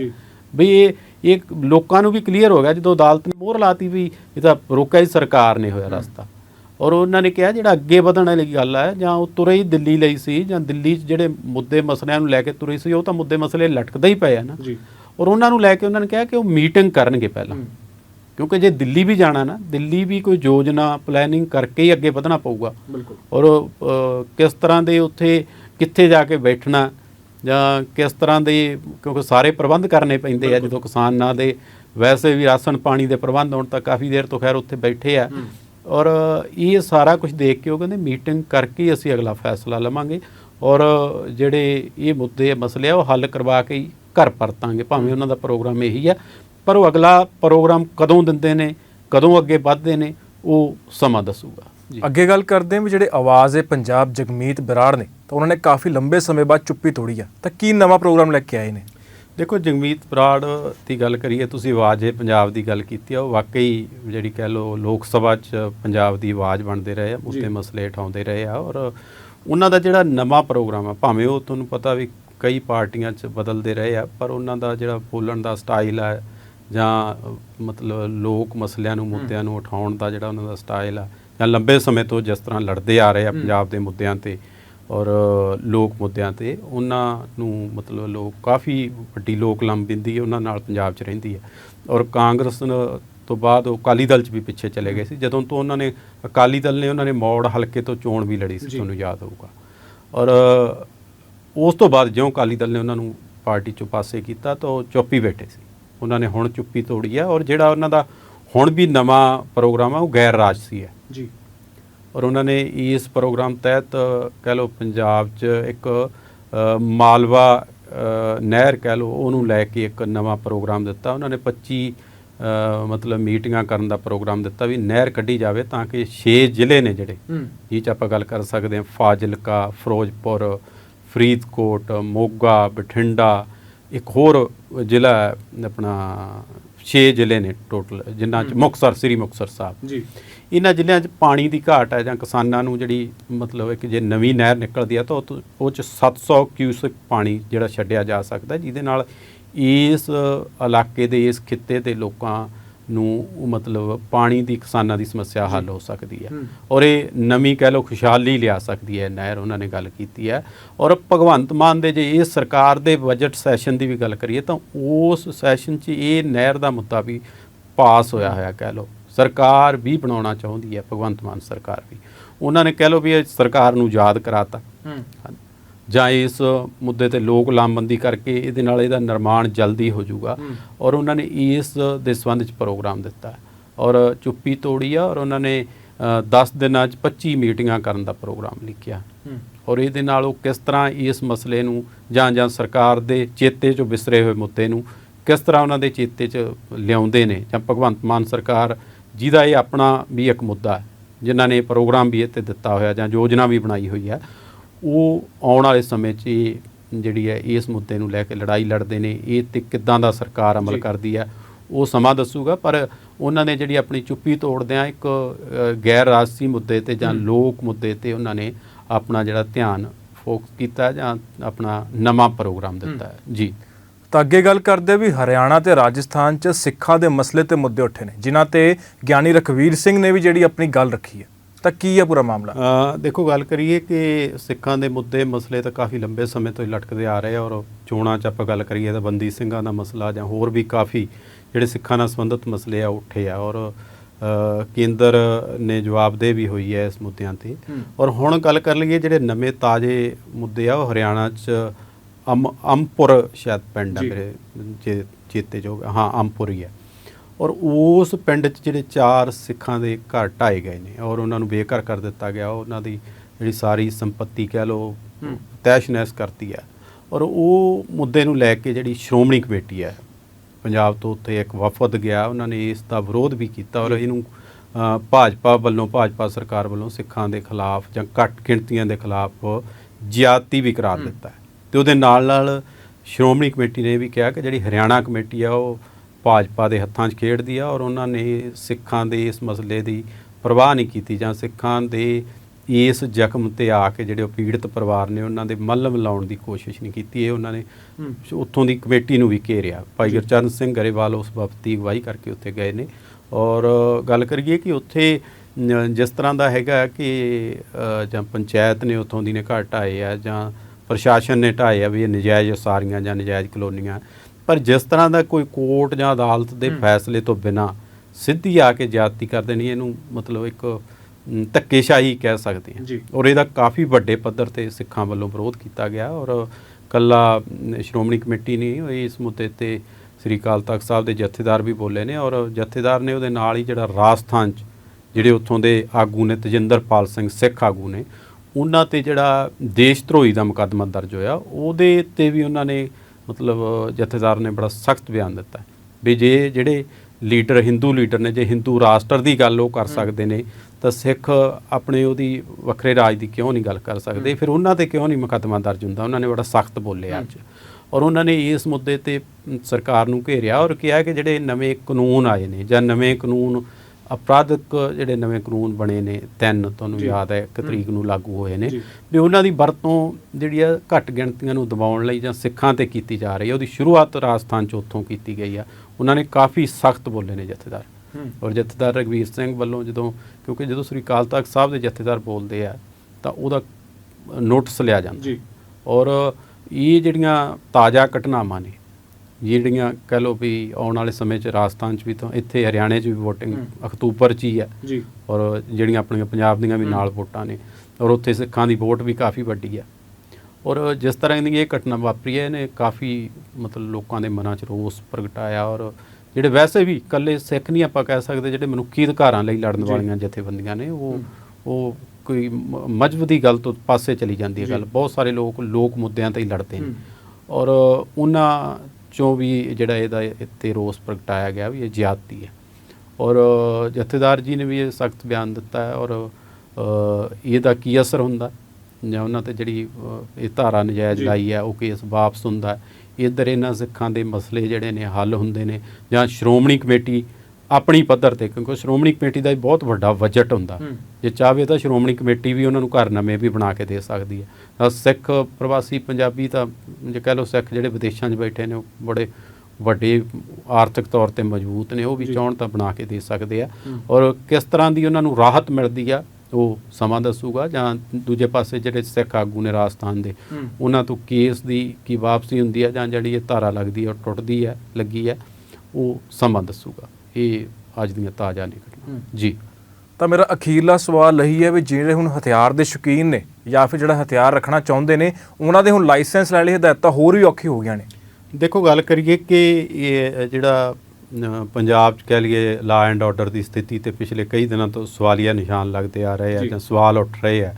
ਵੀ ਇਹ ਇਹ ਲੋਕਾਂ ਨੂੰ ਵੀ ਕਲੀਅਰ ਹੋ ਗਿਆ ਜਦੋਂ ਅਦਾਲਤ ਨੇ ਮੋਹਰ ਲਾਤੀ ਵੀ ਇਹ ਤਾਂ ਰੋਕਿਆ ਹੀ ਸਰਕਾਰ ਨੇ ਹੋਇਆ ਰਸਤਾ। ਔਰ ਉਹਨਾਂ ਨੇ ਕਿਹਾ ਜਿਹੜਾ ਅੱਗੇ ਵਧਣ ਵਾਲੀ ਗੱਲ ਹੈ ਜਾਂ ਉਹ ਤੁਰੇ ਹੀ ਦਿੱਲੀ ਲਈ ਸੀ ਜਾਂ ਦਿੱਲੀ 'ਚ ਜਿਹੜੇ ਮੁੱਦੇ ਮਸਲਿਆਂ ਨੂੰ ਲੈ ਕੇ ਤੁਰੇ ਸੀ ਉਹ ਤਾਂ ਮੁੱਦੇ ਮਸਲੇ ਲਟਕਦੇ ਹੀ ਪਏ ਆ ਨਾ। ਔਰ ਉਹਨਾਂ ਨੂੰ ਲੈ ਕੇ ਉਹਨਾਂ ਨੇ ਕਿਹਾ ਕਿ ਉਹ ਮੀਟਿੰਗ ਕਰਨਗੇ ਪਹਿਲਾਂ। ਕਿਉਂਕਿ ਜੇ ਦਿੱਲੀ ਵੀ ਜਾਣਾ ਨਾ ਦਿੱਲੀ ਵੀ ਕੋਈ ਯੋਜਨਾ ਪਲੈਨਿੰਗ ਕਰਕੇ ਹੀ ਅੱਗੇ ਵਧਣਾ ਪਊਗਾ। ਬਿਲਕੁਲ। ਔਰ ਕਿਸ ਤਰ੍ਹਾਂ ਦੇ ਉੱਥੇ ਕਿੱਥੇ ਜਾ ਕੇ ਬੈਠਣਾ ਜਾਂ ਕਿਸ ਤਰ੍ਹਾਂ ਦੇ ਕਿਉਂਕਿ ਸਾਰੇ ਪ੍ਰਬੰਧ ਕਰਨੇ ਪੈਂਦੇ ਆ ਜਦੋਂ ਕਿਸਾਨਾਂ ਦੇ ਵੈਸੇ ਵੀ ਰਾਸ਼ਨ ਪਾਣੀ ਦੇ ਪ੍ਰਬੰਧ ਹੋਣ ਤਾਂ ਕਾਫੀ ਦੇਰ ਤੋਂ ਖੈਰ ਉੱਥੇ ਬੈਠੇ ਆ। ਔਰ ਇਹ ਸਾਰਾ ਕੁਝ ਦੇਖ ਕੇ ਉਹ ਕਹਿੰਦੇ ਮੀਟਿੰਗ ਕਰਕੇ ਅਸੀਂ ਅਗਲਾ ਫੈਸਲਾ ਲਵਾਂਗੇ। ਔਰ ਜਿਹੜੇ ਇਹ ਮੁੱਦੇ ਮਸਲੇ ਆ ਉਹ ਹੱਲ ਕਰਵਾ ਕੇ ਹੀ ਘਰ ਪਰਤਾਂਗੇ। ਭਾਵੇਂ ਉਹਨਾਂ ਦਾ ਪ੍ਰੋਗਰਾਮ ਇਹੀ ਆ ਪਰ ਉਹ ਅਗਲਾ ਪ੍ਰੋਗਰਾਮ ਕਦੋਂ ਦਿੰਦੇ ਨੇ ਕਦੋਂ ਅੱਗੇ ਵੱਧਦੇ ਨੇ ਉਹ ਸਮਾਂ ਦੱਸੂਗਾ। ਅੱਗੇ ਗੱਲ ਕਰਦੇ ਹਾਂ ਵੀ ਜਿਹੜੇ ਆਵਾਜ਼ ਹੈ ਪੰਜਾਬ ਜਗਮੀਤ ਬਰਾੜ ਨੇ ਤਾਂ ਉਹਨਾਂ ਨੇ ਕਾਫੀ ਲੰਬੇ ਸਮੇਂ ਬਾਅਦ ਚੁੱਪੀ ਤੋੜੀ ਆ। ਤਾਂ ਕੀ ਨਵਾਂ ਪ੍ਰੋਗਰਾਮ ਲੈ ਕੇ ਆਏ ਨੇ? ਦੇਖੋ ਜਗਮੀਤ ਬਰਾੜ ਦੀ ਗੱਲ ਕਰੀਏ ਤੁਸੀਂ ਆਵਾਜ਼ ਹੈ ਪੰਜਾਬ ਦੀ ਗੱਲ ਕੀਤੀ ਆ ਉਹ ਵਾਕਈ ਜਿਹੜੀ ਕਹਿ ਲਓ ਲੋਕ ਸਭਾ 'ਚ ਪੰਜਾਬ ਦੀ ਆਵਾਜ਼ ਬਣਦੇ ਰਹੇ ਆ ਮੁੱਦੇ ਮਸਲੇ ਉਠਾਉਂਦੇ ਰਹੇ ਆ ਔਰ ਉਹਨਾਂ ਦਾ ਜਿਹੜਾ ਨਵਾਂ ਪ੍ਰੋਗਰਾਮ ਆ ਭਾਵੇਂ ਉਹ ਤੁਹਾਨੂੰ ਪਤਾ ਵੀ ਕਈ ਪਾਰਟੀਆਂ 'ਚ ਬਦਲਦੇ ਰਹੇ ਆ ਪਰ ਉਹਨਾਂ ਦਾ ਜਿਹੜਾ ਬੋਲਣ ਦਾ ਸਟਾਈਲ ਆ ਜਾਂ ਮਤਲਬ ਲੋਕ ਮਸਲਿਆਂ ਨੂੰ ਮੁੱਦਿਆਂ ਨੂੰ ਉਠਾਉਣ ਦਾ ਜਿਹੜਾ ਉਹਨਾਂ ਦਾ ਸਟਾਈਲ ਆ ਜਾਂ ਲੰਬੇ ਸਮੇਂ ਤੋਂ ਜਿਸ ਤਰ੍ਹਾਂ ਲੜਦੇ ਆ ਰਹੇ ਆ ਪੰਜਾਬ ਦੇ ਮੁੱਦਿਆਂ ਤੇ ਔਰ ਲੋਕ ਮੁੱਦਿਆਂ ਤੇ ਉਹਨਾਂ ਨੂੰ ਮਤਲਬ ਲੋਕ ਕਾਫੀ ਵੱਡੀ ਲੋਕ ਲੰਬਿੰਦੀ ਉਹਨਾਂ ਨਾਲ ਪੰਜਾਬ 'ਚ ਰਹਿੰਦੀ ਹੈ। ਔਰ ਕਾਂਗਰਸ ਤੋਂ ਬਾਅਦ ਉਹ ਅਕਾਲੀ ਦਲ 'ਚ ਵੀ ਪਿੱਛੇ ਚਲੇ ਗਏ ਸੀ। ਜਦੋਂ ਤੋਂ ਉਹਨਾਂ ਨੇ ਅਕਾਲੀ ਦਲ ਨੇ ਉਹਨਾਂ ਨੇ ਮੌੜ ਹਲਕੇ ਤੋਂ ਚੋਣ ਵੀ ਲੜੀ ਸੀ ਤੁਹਾਨੂੰ ਯਾਦ ਹੋਊਗਾ। ਔਰ ਉਸ ਤੋਂ ਬਾਅਦ ਜਿਉਂ ਅਕਾਲੀ ਦਲ ਨੇ ਉਹਨਾਂ ਨੂੰ ਪਾਰਟੀ 'ਚੋਂ ਪਾਸੇ ਕੀਤਾ ਤਾਂ ਉਹ ਚੁੱਪ ਹੀ ਬੈਠੇ ਸੀ। ਉਹਨਾਂ ਨੇ ਹੁਣ ਚੁੱਪੀ ਤੋੜੀ ਹੈ ਔਰ ਜਿਹੜਾ ਉਹਨਾਂ ਦਾ ਹੁਣ ਵੀ ਨਵਾਂ ਪ੍ਰੋਗਰਾਮ ਹੈ ਉਹ ਗੈਰ ਰਾਜਸੀ ਹੈ। ਜੀ। ਔਰ ਉਹਨਾਂ ਨੇ ਇਸ ਪ੍ਰੋਗਰਾਮ ਤਹਿਤ ਕਹਿ ਲਓ ਪੰਜਾਬ 'ਚ ਇੱਕ ਮਾਲਵਾ ਨਹਿਰ ਕਹਿ ਲਓ ਉਹਨੂੰ ਲੈ ਕੇ ਇੱਕ ਨਵਾਂ ਪ੍ਰੋਗਰਾਮ ਦਿੱਤਾ। ਉਹਨਾਂ ਨੇ 25 ਅ, ਮਤਲਬ ਮੀਟਿੰਗਾਂ ਕਰਨ ਦਾ ਪ੍ਰੋਗਰਾਮ ਦਿੱਤਾ ਵੀ ਨਹਿਰ ਕੱਢੀ ਜਾਵੇ ਤਾਂ ਕਿ 6 ਜ਼ਿਲ੍ਹੇ ਨੇ ਜਿਹੜੇ ਇਹ 'ਚ ਆਪਾਂ ਗੱਲ ਕਰ ਸਕਦੇ ਹਾਂ ਫਾਜ਼ਿਲਕਾ ਫਿਰੋਜ਼ਪੁਰ ਫਰੀਦਕੋਟ ਮੋਗਾ ਬਠਿੰਡਾ ਇੱਕ ਹੋਰ ਜ਼ਿਲ੍ਹਾ ਆਪਣਾ 6 ਜ਼ਿਲ੍ਹੇ ਨੇ ਟੋਟਲ ਜਿਨ੍ਹਾਂ 'ਚ ਮੁਕਤਸਰ ਸ੍ਰੀ ਮੁਕਤਸਰ ਸਾਹਿਬ। ਜੀ। ਇਹਨਾਂ ਜ਼ਿਲ੍ਹਿਆਂ 'ਚ ਪਾਣੀ ਦੀ ਘਾਟ ਹੈ ਜਾਂ ਕਿਸਾਨਾਂ ਨੂੰ ਜਿਹੜੀ ਮਤਲਬ ਇੱਕ ਜੇ ਨਵੀਂ ਨਹਿਰ ਨਿਕਲਦੀ ਹੈ ਤਾਂ ਉਹ ਤੋਂ- ਉਹ 'ਚ 700 ਕਿਊਸਕ ਪਾਣੀ ਜਿਹੜਾ ਛੱਡਿਆ ਜਾ ਸਕਦਾ ਜਿਹਦੇ ਨਾਲ ਇਸ ਇਲਾਕੇ ਦੇ ਇਸ ਖਿੱਤੇ ਦੇ ਲੋਕਾਂ ਨੂੰ ਮਤਲਬ ਪਾਣੀ ਦੀ ਕਿਸਾਨਾਂ ਦੀ ਸਮੱਸਿਆ ਹੱਲ ਹੋ ਸਕਦੀ ਹੈ। ਔਰ ਇਹ ਨਵੀਂ ਕਹਿ ਲਓ ਖੁਸ਼ਹਾਲੀ ਲਿਆ ਸਕਦੀ ਹੈ ਨਹਿਰ ਉਹਨਾਂ ਨੇ ਗੱਲ ਕੀਤੀ ਹੈ। ਔਰ ਭਗਵੰਤ ਮਾਨ ਦੇ ਜੇ ਇਹ ਸਰਕਾਰ ਦੇ ਬਜਟ ਸੈਸ਼ਨ ਦੀ ਵੀ ਗੱਲ ਕਰੀਏ ਤਾਂ ਉਸ ਸੈਸ਼ਨ 'ਚ ਇਹ ਨਹਿਰ ਦਾ ਮੁੱਦਾ ਵੀ ਪਾਸ ਹੋਇਆ ਹੋਇਆ ਕਹਿ ਲਓ। ਸਰਕਾਰ ਵੀ ਬਣਾਉਣਾ ਚਾਹੁੰਦੀ ਹੈ ਭਗਵੰਤ ਮਾਨ ਸਰਕਾਰ ਵੀ। ਉਹਨਾਂ ਨੇ ਕਹਿ ਲਓ ਵੀ ਇਹ ਸਰਕਾਰ ਨੂੰ ਯਾਦ ਕਰਾਤਾ। ਜਾਂ ਇਸ ਮੁੱਦੇ ਤੇ ਲੋਕ ਲਾਮਬੰਦੀ ਕਰਕੇ ਇਹਦੇ ਨਾਲ ਇਹਦਾ ਨਿਰਮਾਣ ਜਲਦੀ ਹੋ ਜਾਊਗਾ। ਔਰ ਉਹਨਾਂ ਨੇ ਇਸ ਦੇ ਸੰਬੰਧ ਚ ਪ੍ਰੋਗਰਾਮ ਦਿੱਤਾ। ਔਰ ਚੁੱਪੀ ਤੋੜੀ ਆ ਔਰ ਉਹਨਾਂ ਨੇ ਅ, 10 ਦਿਨਾਂ ਚ 25 ਮੀਟਿੰਗਾਂ ਕਰਨ ਦਾ ਪ੍ਰੋਗਰਾਮ ਲਿਖਿਆ ਔਰ ਇਹਦੇ ਨਾਲ ਉਹ ਕਿਸ ਤਰ੍ਹਾਂ ਇਸ ਮਸਲੇ ਨੂੰ ਜਾਂ ਜਾਂ ਸਰਕਾਰ ਦੇ ਚੇਤੇ 'ਚੋਂ ਵਿਸਰੇ ਹੋਏ ਮੁੱਦੇ ਨੂੰ ਕਿਸ ਤਰ੍ਹਾਂ ਉਹਨਾਂ ਦੇ ਚੇਤੇ 'ਚ ਲਿਆਉਂਦੇ ਨੇ ਜਾਂ ਭਗਵੰਤ ਮਾਨ ਸਰਕਾਰ ਜਿਹਦਾ ਇਹ ਆਪਣਾ ਵੀ ਇੱਕ ਮੁੱਦਾ ਹੈ ਜਿਨ੍ਹਾਂ ਨੇ ਪ੍ਰੋਗਰਾਮ ਵੀ ਇਹ ਤੇ ਦਿੱਤਾ ਹੋਇਆ ਜਾਂ ਯੋਜਨਾ ਵੀ ਬਣਾਈ ਹੋਈ ਹੈ ਉਹ ਆਉਣ ਵਾਲੇ ਸਮੇਂ 'ਚ ਇਹ ਜਿਹੜੀ ਹੈ ਇਸ ਮੁੱਦੇ ਨੂੰ ਲੈ ਕੇ ਲੜਾਈ ਲੜਦੇ ਨੇ। ਇਹ ਤੇ ਕਿੱਦਾਂ ਦਾ ਸਰਕਾਰ ਅਮਲ। ਕਰਦੀ ਹੈ ਉਹ ਸਮਾਂ ਦੱਸੂਗਾ। ਪਰ ਉਹਨਾਂ ਨੇ ਜਿਹੜੀ ਆਪਣੀ ਚੁੱਪੀ ਤੋੜਦਿਆਂ ਇੱਕ ਗੈਰ ਰਾਜਸੀ ਮੁੱਦੇ ਤੇ ਜਾਂ ਲੋਕ ਮੁੱਦੇ ਤੇ ਉਹਨਾਂ ਨੇ ਆਪਣਾ ਜਿਹੜਾ ਧਿਆਨ ਫੋਕਸ ਕੀਤਾ ਜਾਂ ਆਪਣਾ ਨਵਾਂ ਪ੍ਰੋਗਰਾਮ ਦਿੱਤਾ ਹੈ। ਜੀ। ਤਾਂ ਅੱਗੇ ਗੱਲ ਕਰਦੇ ਵੀ ਹਰਿਆਣਾ ਤੇ ਰਾਜਸਥਾਨ 'ਚ ਸਿੱਖਾਂ ਦੇ ਮਸਲੇ ਤੇ ਮੁੱਦੇ ਉੱਠੇ ਨੇ। ਜਿਨ੍ਹਾਂ ਤੇ ਗਿਆਨੀ ਰਖਵੀਰ ਸਿੰਘ ਨੇ ਵੀ ਜਿਹੜੀ ਆਪਣੀ ਗੱਲ ਰੱਖੀ ਹੈ। ਤਾਂ ਕੀ ਹੈ ਪੂਰਾ ਮਾਮਲਾ? ਦੇਖੋ ਗੱਲ ਕਰੀਏ ਕਿ ਸਿੱਖਾਂ ਦੇ ਮੁੱਦੇ ਮਸਲੇ ਤਾਂ ਕਾਫੀ ਲੰਬੇ ਸਮੇਂ ਤੋਂ ਹੀ ਲਟਕਦੇ ਆ ਰਹੇ ਆ ਔਰ ਚੋਣਾਂ 'ਚ ਆਪਾਂ ਗੱਲ ਕਰੀਏ ਤਾਂ ਬੰਦੀ ਸਿੰਘਾਂ ਦਾ ਮਸਲਾ ਜਾਂ ਹੋਰ ਵੀ ਕਾਫੀ ਜਿਹੜੇ ਸਿੱਖਾਂ ਨਾਲ ਸੰਬੰਧਿਤ ਮਸਲੇ ਆ ਉੱਠੇ ਆ ਔਰ ਕੇਂਦਰ ਨੇ ਜਵਾਬਦੇਹ ਵੀ ਹੋਈ ਹੈ ਇਸ ਮੁੱਦਿਆਂ ਤੇ। ਔਰ ਹੁਣ ਗੱਲ ਕਰ ਲਈਏ ਜਿਹੜੇ ਨਵੇਂ ਤਾਜ਼ੇ ਮੁੱਦੇ ਆ ਉਹ ਹਰਿਆਣਾ 'ਚ ਅਮ ਅੰਪੁਰ ਸ਼ਾਇਦ ਪਿੰਡ ਆ। ਮੇਰੇ ਜੇ ਚੇਤੇ ਜੋ ਹਾਂ ਅੰਪੁਰ ਹੀ ਹੈ ਔਰ ਉਸ ਪਿੰਡ 'ਚ ਜਿਹੜੇ ਚਾਰ ਸਿੱਖਾਂ ਦੇ ਘਰ ਢਾਏ ਗਏ ਨੇ ਔਰ ਉਹਨਾਂ ਨੂੰ ਬੇਘਰ ਕਰ ਦਿੱਤਾ ਗਿਆ ਉਹਨਾਂ ਦੀ ਜਿਹੜੀ ਸਾਰੀ ਸੰਪત્ਤੀ ਕਹਿ ਲਓ ਹੂੰ। ਤੈਸ਼-ਨੈਸ਼ ਕਰਤੀ ਹੈ। ਔਰ ਉਹ ਮੁੱਦੇ ਨੂੰ ਲੈ ਕੇ ਜਿਹੜੀ ਸ਼੍ਰੋਮਣੀ ਕਮੇਟੀ ਹੈ ਪੰਜਾਬ ਤੋਂ ਉੱਥੇ ਇੱਕ ਵਫਦ ਗਿਆ ਉਹਨਾਂ ਨੇ ਇਸ ਦਾ ਵਿਰੋਧ ਵੀ ਕੀਤਾ ਔਰ ਇਹਨੂੰ ਭਾਜਪਾ ਵੱਲੋਂ ਭਾਜਪਾ ਸਰਕਾਰ ਵੱਲੋਂ ਸਿੱਖਾਂ ਦੇ ਖਿਲਾਫ ਜਾਂ ਘੱਟ ਗਿਣਤੀਆਂ ਦੇ ਖਿਲਾਫ ਜ਼ਿਆਦਤੀ ਵੀ ਕਰਾਰ ਦਿੱਤਾ ਤੇ ਉਹਦੇ ਨਾਲ ਨਾਲ ਸ਼੍ਰੋਮਣੀ ਕਮੇਟੀ ਨੇ ਵੀ ਕਿਹਾ ਕਿ ਜਿਹੜੀ ਹਰਿਆਣਾ ਕਮੇਟੀ ਆ ਉਹ ਭਾਜਪਾ ਦੇ ਹੱਥਾਂ 'ਚ ਖੇਡਦੀ ਆ ਔਰ ਉਹਨਾਂ ਨੇ ਸਿੱਖਾਂ ਦੇ ਇਸ ਮਸਲੇ ਦੀ ਪਰਵਾਹ ਨਹੀਂ ਕੀਤੀ ਜਾਂ ਸਿੱਖਾਂ ਦੇ ਇਸ ਜ਼ਖਮ ਤੇ ਆ ਕੇ ਜਿਹੜੇ ਉਹ ਪੀੜਤ ਪਰਿਵਾਰ ਨੇ ਉਹਨਾਂ ਦੇ ਮੱਲਮ ਲਾਉਣ ਦੀ ਕੋਸ਼ਿਸ਼ ਨਹੀਂ ਕੀਤੀ ਇਹ ਉਹਨਾਂ ਨੇ। ਉੱਥੋਂ ਦੀ ਕਮੇਟੀ ਨੂੰ ਵੀ ਘੇਰਿਆ ਭਾਈ ਗੁਰਚਰਨ ਸਿੰਘ ਗਰੇਵਾਲ ਉਸ ਵਕਤ ਅਗਵਾਈ ਕਰਕੇ ਉੱਥੇ ਗਏ ਨੇ ਔਰ ਗੱਲ ਕਰੀਏ ਕਿ ਉੱਥੇ ਜਿਸ ਤਰ੍ਹਾਂ ਦਾ ਹੈਗਾ ਕਿ ਜਾਂ ਪੰਚਾਇਤ ਨੇ ਉੱਥੋਂ ਦੀ ਨੇ ਘਰ ਢਾਏ ਆ ਜਾਂ ਪ੍ਰਸ਼ਾਸਨ ਨੇ ਢਾਏ ਆ ਵੀ ਇਹ ਨਜਾਇਜ਼ ਉਸਾਰੀਆਂ ਜਾਂ ਨਜਾਇਜ਼ ਕਲੋਨੀਆਂ ਪਰ ਜਿਸ ਤਰ੍ਹਾਂ ਦਾ ਕੋਈ ਕੋਰਟ ਜਾਂ ਅਦਾਲਤ ਦੇ ਫੈਸਲੇ ਤੋਂ ਬਿਨਾ ਸਿੱਧੀ ਆ ਕੇ ਜ਼ਿਆਦਤੀ ਕਰ ਦੇਣੀ ਇਹਨੂੰ ਮਤਲਬ ਇੱਕ ਧੱਕੇਸ਼ਾਹੀ ਕਹਿ ਸਕਦੇ ਹਾਂ। ਔਰ ਇਹਦਾ ਕਾਫੀ ਵੱਡੇ ਪੱਧਰ ਤੇ ਸਿੱਖਾਂ ਵੱਲੋਂ ਵਿਰੋਧ ਕੀਤਾ ਗਿਆ ਔਰ ਕੱਲਾ ਸ਼੍ਰੋਮਣੀ ਕਮੇਟੀ ਨਹੀਂ ਉਹ ਇਸ ਮੁੱਦੇ ਤੇ ਸ੍ਰੀ ਅਕਾਲ ਤਖਤ ਸਾਹਿਬ ਦੇ ਜਥੇਦਾਰ ਵੀ ਬੋਲੇ ਨੇ ਔਰ ਜਥੇਦਾਰ ਨੇ ਉਹਦੇ ਨਾਲ ਹੀ ਜਿਹੜਾ ਰਾਜਸਥਾਨ ਚ ਜਿਹੜੇ ਉੱਥੋਂ ਦੇ ਆਗੂ ਨੇ ਤਜਿੰਦਰਪਾਲ ਸਿੰਘ ਸਿੱਖ ਆਗੂ ਨੇ ਉਹਨਾਂ ਤੇ ਜਿਹੜਾ ਦੇਸ਼ ਧਰੋਹੀ ਦਾ ਮੁਕੱਦਮਾ ਦਰਜ ਹੋਇਆ ਉਹਦੇ ਤੇ ਵੀ ਉਹਨਾਂ ਨੇ ਮਤਲਬ ਜਥੇਦਾਰ ਨੇ ਬੜਾ ਸਖਤ ਬਿਆਨ ਦਿੱਤਾ ਵੀ ਜੇ ਜਿਹੜੇ ਲੀਡਰ ਹਿੰਦੂ ਲੀਡਰ ਨੇ ਜੇ ਹਿੰਦੂ ਰਾਸ਼ਟਰ ਦੀ ਗੱਲ ਉਹ ਕਰ ਸਕਦੇ ਨੇ ਤਾਂ ਸਿੱਖ ਆਪਣੇ ਉਹਦੀ ਵੱਖਰੇ ਰਾਜ ਦੀ ਕਿਉਂ ਨਹੀਂ ਗੱਲ ਕਰ ਸਕਦੇ? ਫਿਰ ਉਹਨਾਂ ਤੇ ਕਿਉਂ ਨਹੀਂ ਮੁਕੱਦਮਾ ਦਰਜ ਹੁੰਦਾ? ਉਹਨਾਂ ਨੇ ਬੜਾ ਸਖਤ ਬੋਲੇ ਅੱਜ। ਔਰ ਉਹਨਾਂ ਨੇ ਇਸ ਮੁੱਦੇ ਤੇ ਸਰਕਾਰ ਨੂੰ ਘੇਰਿਆ ਔਰ ਕਿਹਾ ਕਿ ਜਿਹੜੇ ਨਵੇਂ ਕਾਨੂੰਨ ਆਏ ਨੇ ਜਾਂ ਨਵੇਂ ਕਾਨੂੰਨ ਅਪਰਾਧਿਕ ਜਿਹੜੇ ਨਵੇਂ ਕਾਨੂੰਨ ਬਣੇ ਨੇ ਤਿੰਨ ਤੁਹਾਨੂੰ। ਯਾਦ ਹੈ ਇੱਕ ਤਰੀਕ ਨੂੰ ਲਾਗੂ ਹੋਏ ਨੇ। ਵੀ ਉਹਨਾਂ ਦੀ ਵਰਤੋਂ ਜਿਹੜੀ ਆ ਘੱਟ ਗਿਣਤੀਆਂ ਨੂੰ ਦਬਾਉਣ ਲਈ ਜਾਂ ਸਿੱਖਾਂ ਤੇ ਕੀਤੀ ਜਾ ਰਹੀ ਹੈ ਉਹਦੀ ਸ਼ੁਰੂਆਤ ਰਾਜਸਥਾਨ ਚ ਉੱਥੋਂ ਕੀਤੀ ਗਈ ਆ ਉਹਨਾਂ ਨੇ ਕਾਫੀ ਸਖਤ ਬੋਲੇ ਨੇ ਜਥੇਦਾਰ। ਔਰ ਜਥੇਦਾਰ ਰਗਵੀਰ ਸਿੰਘ ਵੱਲੋਂ ਜਦੋਂ ਕਿਉਂਕਿ ਜਦੋਂ ਸ੍ਰੀ ਅਕਾਲ ਤਖਤ ਸਾਹਿਬ ਦੇ ਜਥੇਦਾਰ ਬੋਲਦੇ ਆ ਤਾਂ ਉਹਦਾ ਨੋਟਿਸ ਲਿਆ ਜਾਂਦਾ ਜੀ ਔਰ ਇਹ ਜਿਹੜੀਆਂ ਤਾਜ਼ਾ ਘਟਨਾਵਾਂ ਨੇ ਜਿਹੜੀਆਂ ਕਹ ਲਓ ਵੀ ਆਉਣ ਵਾਲੇ ਸਮੇਂ 'ਚ ਰਾਜਸਥਾਨ 'ਚ ਵੀ ਤਾਂ ਇੱਥੇ ਹਰਿਆਣੇ 'ਚ ਵੀ VOTING ਹੂੰ। ਅਕਤੂਬਰ 'ਚ ਹੀ ਹੈ ਜੀ ਔਰ ਜਿਹੜੀਆਂ ਆਪਣੀਆਂ ਪੰਜਾਬ ਦੀਆਂ ਵੀ। ਨਾਲ ਵੋਟਾਂ ਨੇ ਔਰ ਉੱਥੇ ਸਿੱਖਾਂ ਦੀ ਵੋਟ ਵੀ ਕਾਫੀ ਵੱਡੀ ਹੈ ਔਰ ਜਿਸ ਤਰ੍ਹਾਂ ਦੀ ਇਹ ਘਟਨਾ ਵਾਪਰੀ ਹੈ ਇਹਨੇ ਕਾਫੀ ਮਤਲਬ ਲੋਕਾਂ ਦੇ ਮਨਾਂ 'ਚ ਰੋਸ ਪ੍ਰਗਟਾਇਆ ਔਰ ਜਿਹੜੇ ਵੈਸੇ ਵੀ ਇਕੱਲੇ ਸਿੱਖ ਨਹੀਂ ਆਪਾਂ ਕਹਿ ਸਕਦੇ ਜਿਹੜੇ ਮਨੁੱਖੀ ਅਧਿਕਾਰਾਂ ਲਈ ਲੜਨ। ਵਾਲੀਆਂ ਜਥੇਬੰਦੀਆਂ ਨੇ ਉਹ। ਉਹ ਕੋਈ ਮ- ਮਜ਼ਹਬ ਦੀ ਗੱਲ ਤੋਂ ਪਾਸੇ ਚਲੀ ਜਾਂਦੀ ਹੈ। ਗੱਲ ਬਹੁਤ ਸਾਰੇ ਲੋਕ ਲੋਕ ਮੁੱਦਿਆਂ ਤੇ ਹੀ ਲੜਦੇ ਨੇ। ਔਰ ਉਹਨਾਂ ਚੋਂ ਵੀ ਜਿਹੜਾ ਇਹਦਾ ਇੱਥੇ ਰੋਸ ਪ੍ਰਗਟਾਇਆ ਗਿਆ ਵੀ ਇਹ ਜ਼ਿਆਦਤੀ ਹੈ। ਔਰ ਜਥੇਦਾਰ ਜੀ ਨੇ ਵੀ ਇਹ ਸਖਤ ਬਿਆਨ ਦਿੱਤਾ ਹੈ ਔਰ ਇਹਦਾ ਕੀ ਅਸਰ ਹੁੰਦਾ? ਜਾਂ ਉਹਨਾਂ ਤੇ ਜਿਹੜੀ ਇਹ ਧਾਰਾ ਨਜਾਇਜ਼। ਲਾਈ ਹੈ ਉਹ ਕੇਸ ਵਾਪਸ ਹੁੰਦਾ ਇੱਧਰ ਇਹਨਾਂ ਸਿੱਖਾਂ ਦੇ ਮਸਲੇ ਜਿਹੜੇ ਨੇ ਹੱਲ ਹੁੰਦੇ ਨੇ ਜਾਂ ਸ਼੍ਰੋਮਣੀ ਕਮੇਟੀ ਆਪਣੀ ਪੱਧਰ ਤੇ ਕਿਉਂਕਿ ਸ਼੍ਰੋਮਣੀ ਕਮੇਟੀ ਦਾ ਬਹੁਤ ਵੱਡਾ ਬਜਟ ਹੁੰਦਾ। ਜੇ ਚਾਹਵੇ ਤਾਂ ਸ਼੍ਰੋਮਣੀ ਕਮੇਟੀ ਵੀ ਉਹਨਾਂ ਨੂੰ ਘਰ ਨਵੇਂ ਵੀ ਬਣਾ ਕੇ ਦੇ ਸਕਦੀ ਹੈ ਤਾਂ ਸਿੱਖ ਪ੍ਰਵਾਸੀ ਪੰਜਾਬੀ ਤਾਂ ਜੇ ਕਹਿ ਲਓ ਸਿੱਖ ਜਿਹੜੇ ਵਿਦੇਸ਼ਾਂ 'ਚ ਬੈਠੇ ਨੇ ਉਹ ਬੜੇ ਵੱਡੇ ਆਰਥਿਕ ਤੌਰ ਤੇ ਮਜ਼ਬੂਤ ਨੇ ਉਹ ਵੀ। ਚਾਹਣ ਤਾਂ ਬਣਾ ਕੇ ਦੇ ਸਕਦੇ ਆ। ਔਰ ਕਿਸ ਤਰ੍ਹਾਂ ਦੀ ਉਹਨਾਂ ਨੂੰ ਰਾਹਤ ਮਿਲਦੀ ਆ ਉਹ ਸਮਾਂ ਦੱਸੂਗਾ ਜਾਂ ਦੂਜੇ ਪਾਸੇ ਜਿਹੜੇ ਸਿੱਖ ਆਗੂ ਨੇ ਰਾਜਸਥਾਨ ਦੇ। ਉਹਨਾਂ ਤੋਂ ਕੇਸ ਦੀ ਕੀ ਵਾਪਸੀ ਹੁੰਦੀ ਹੈ ਜਾਂ ਜਿਹੜੀ ਇਹ ਧਾਰਾ ਲੱਗਦੀ ਹੈ ਟੁੱਟਦੀ ਹੈ ਲੱਗੀ ਹੈ ਉਹ ਸਮਾਂ ਦੱਸੂਗਾ ਇਹ ਅੱਜ ਦੀਆਂ ਤਾਜ਼ਾ ਨੇ ਘਟਨਾ। ਜੀ। ਤਾਂ ਮੇਰਾ ਅਖੀਰਲਾ ਸਵਾਲ ਇਹੀ ਹੈ ਵੀ ਜਿਹੜੇ ਹੁਣ ਹਥਿਆਰ ਦੇ ਸ਼ੌਕੀਨ ਨੇ ਜਾਂ ਫਿਰ ਜਿਹੜਾ ਹਥਿਆਰ ਰੱਖਣਾ ਚਾਹੁੰਦੇ ਨੇ ਉਹਨਾਂ ਦੇ ਹੁਣ ਲਾਇਸੈਂਸ ਲੈ ਲਈ ਹਦਾਇਤਾਂ ਹੋਰ ਵੀ ਔਖੀ ਹੋ ਗਈਆਂ ਨੇ। ਦੇਖੋ ਗੱਲ ਕਰੀਏ ਕਿ ਇਹ ਜਿਹੜਾ ਪੰਜਾਬ 'ਚ ਕਹਿ ਲਈਏ ਲਾ ਐਂਡ ਆਰਡਰ ਦੀ ਸਥਿਤੀ ਤੇ ਪਿਛਲੇ ਕਈ ਦਿਨਾਂ ਤੋਂ ਸਵਾਲੀਆ ਨਿਸ਼ਾਨ ਲੱਗਦੇ ਆ ਰਹੇ ਆ ਜੀ। ਜਾਂ ਸਵਾਲ ਉੱਠ ਰਹੇ ਆ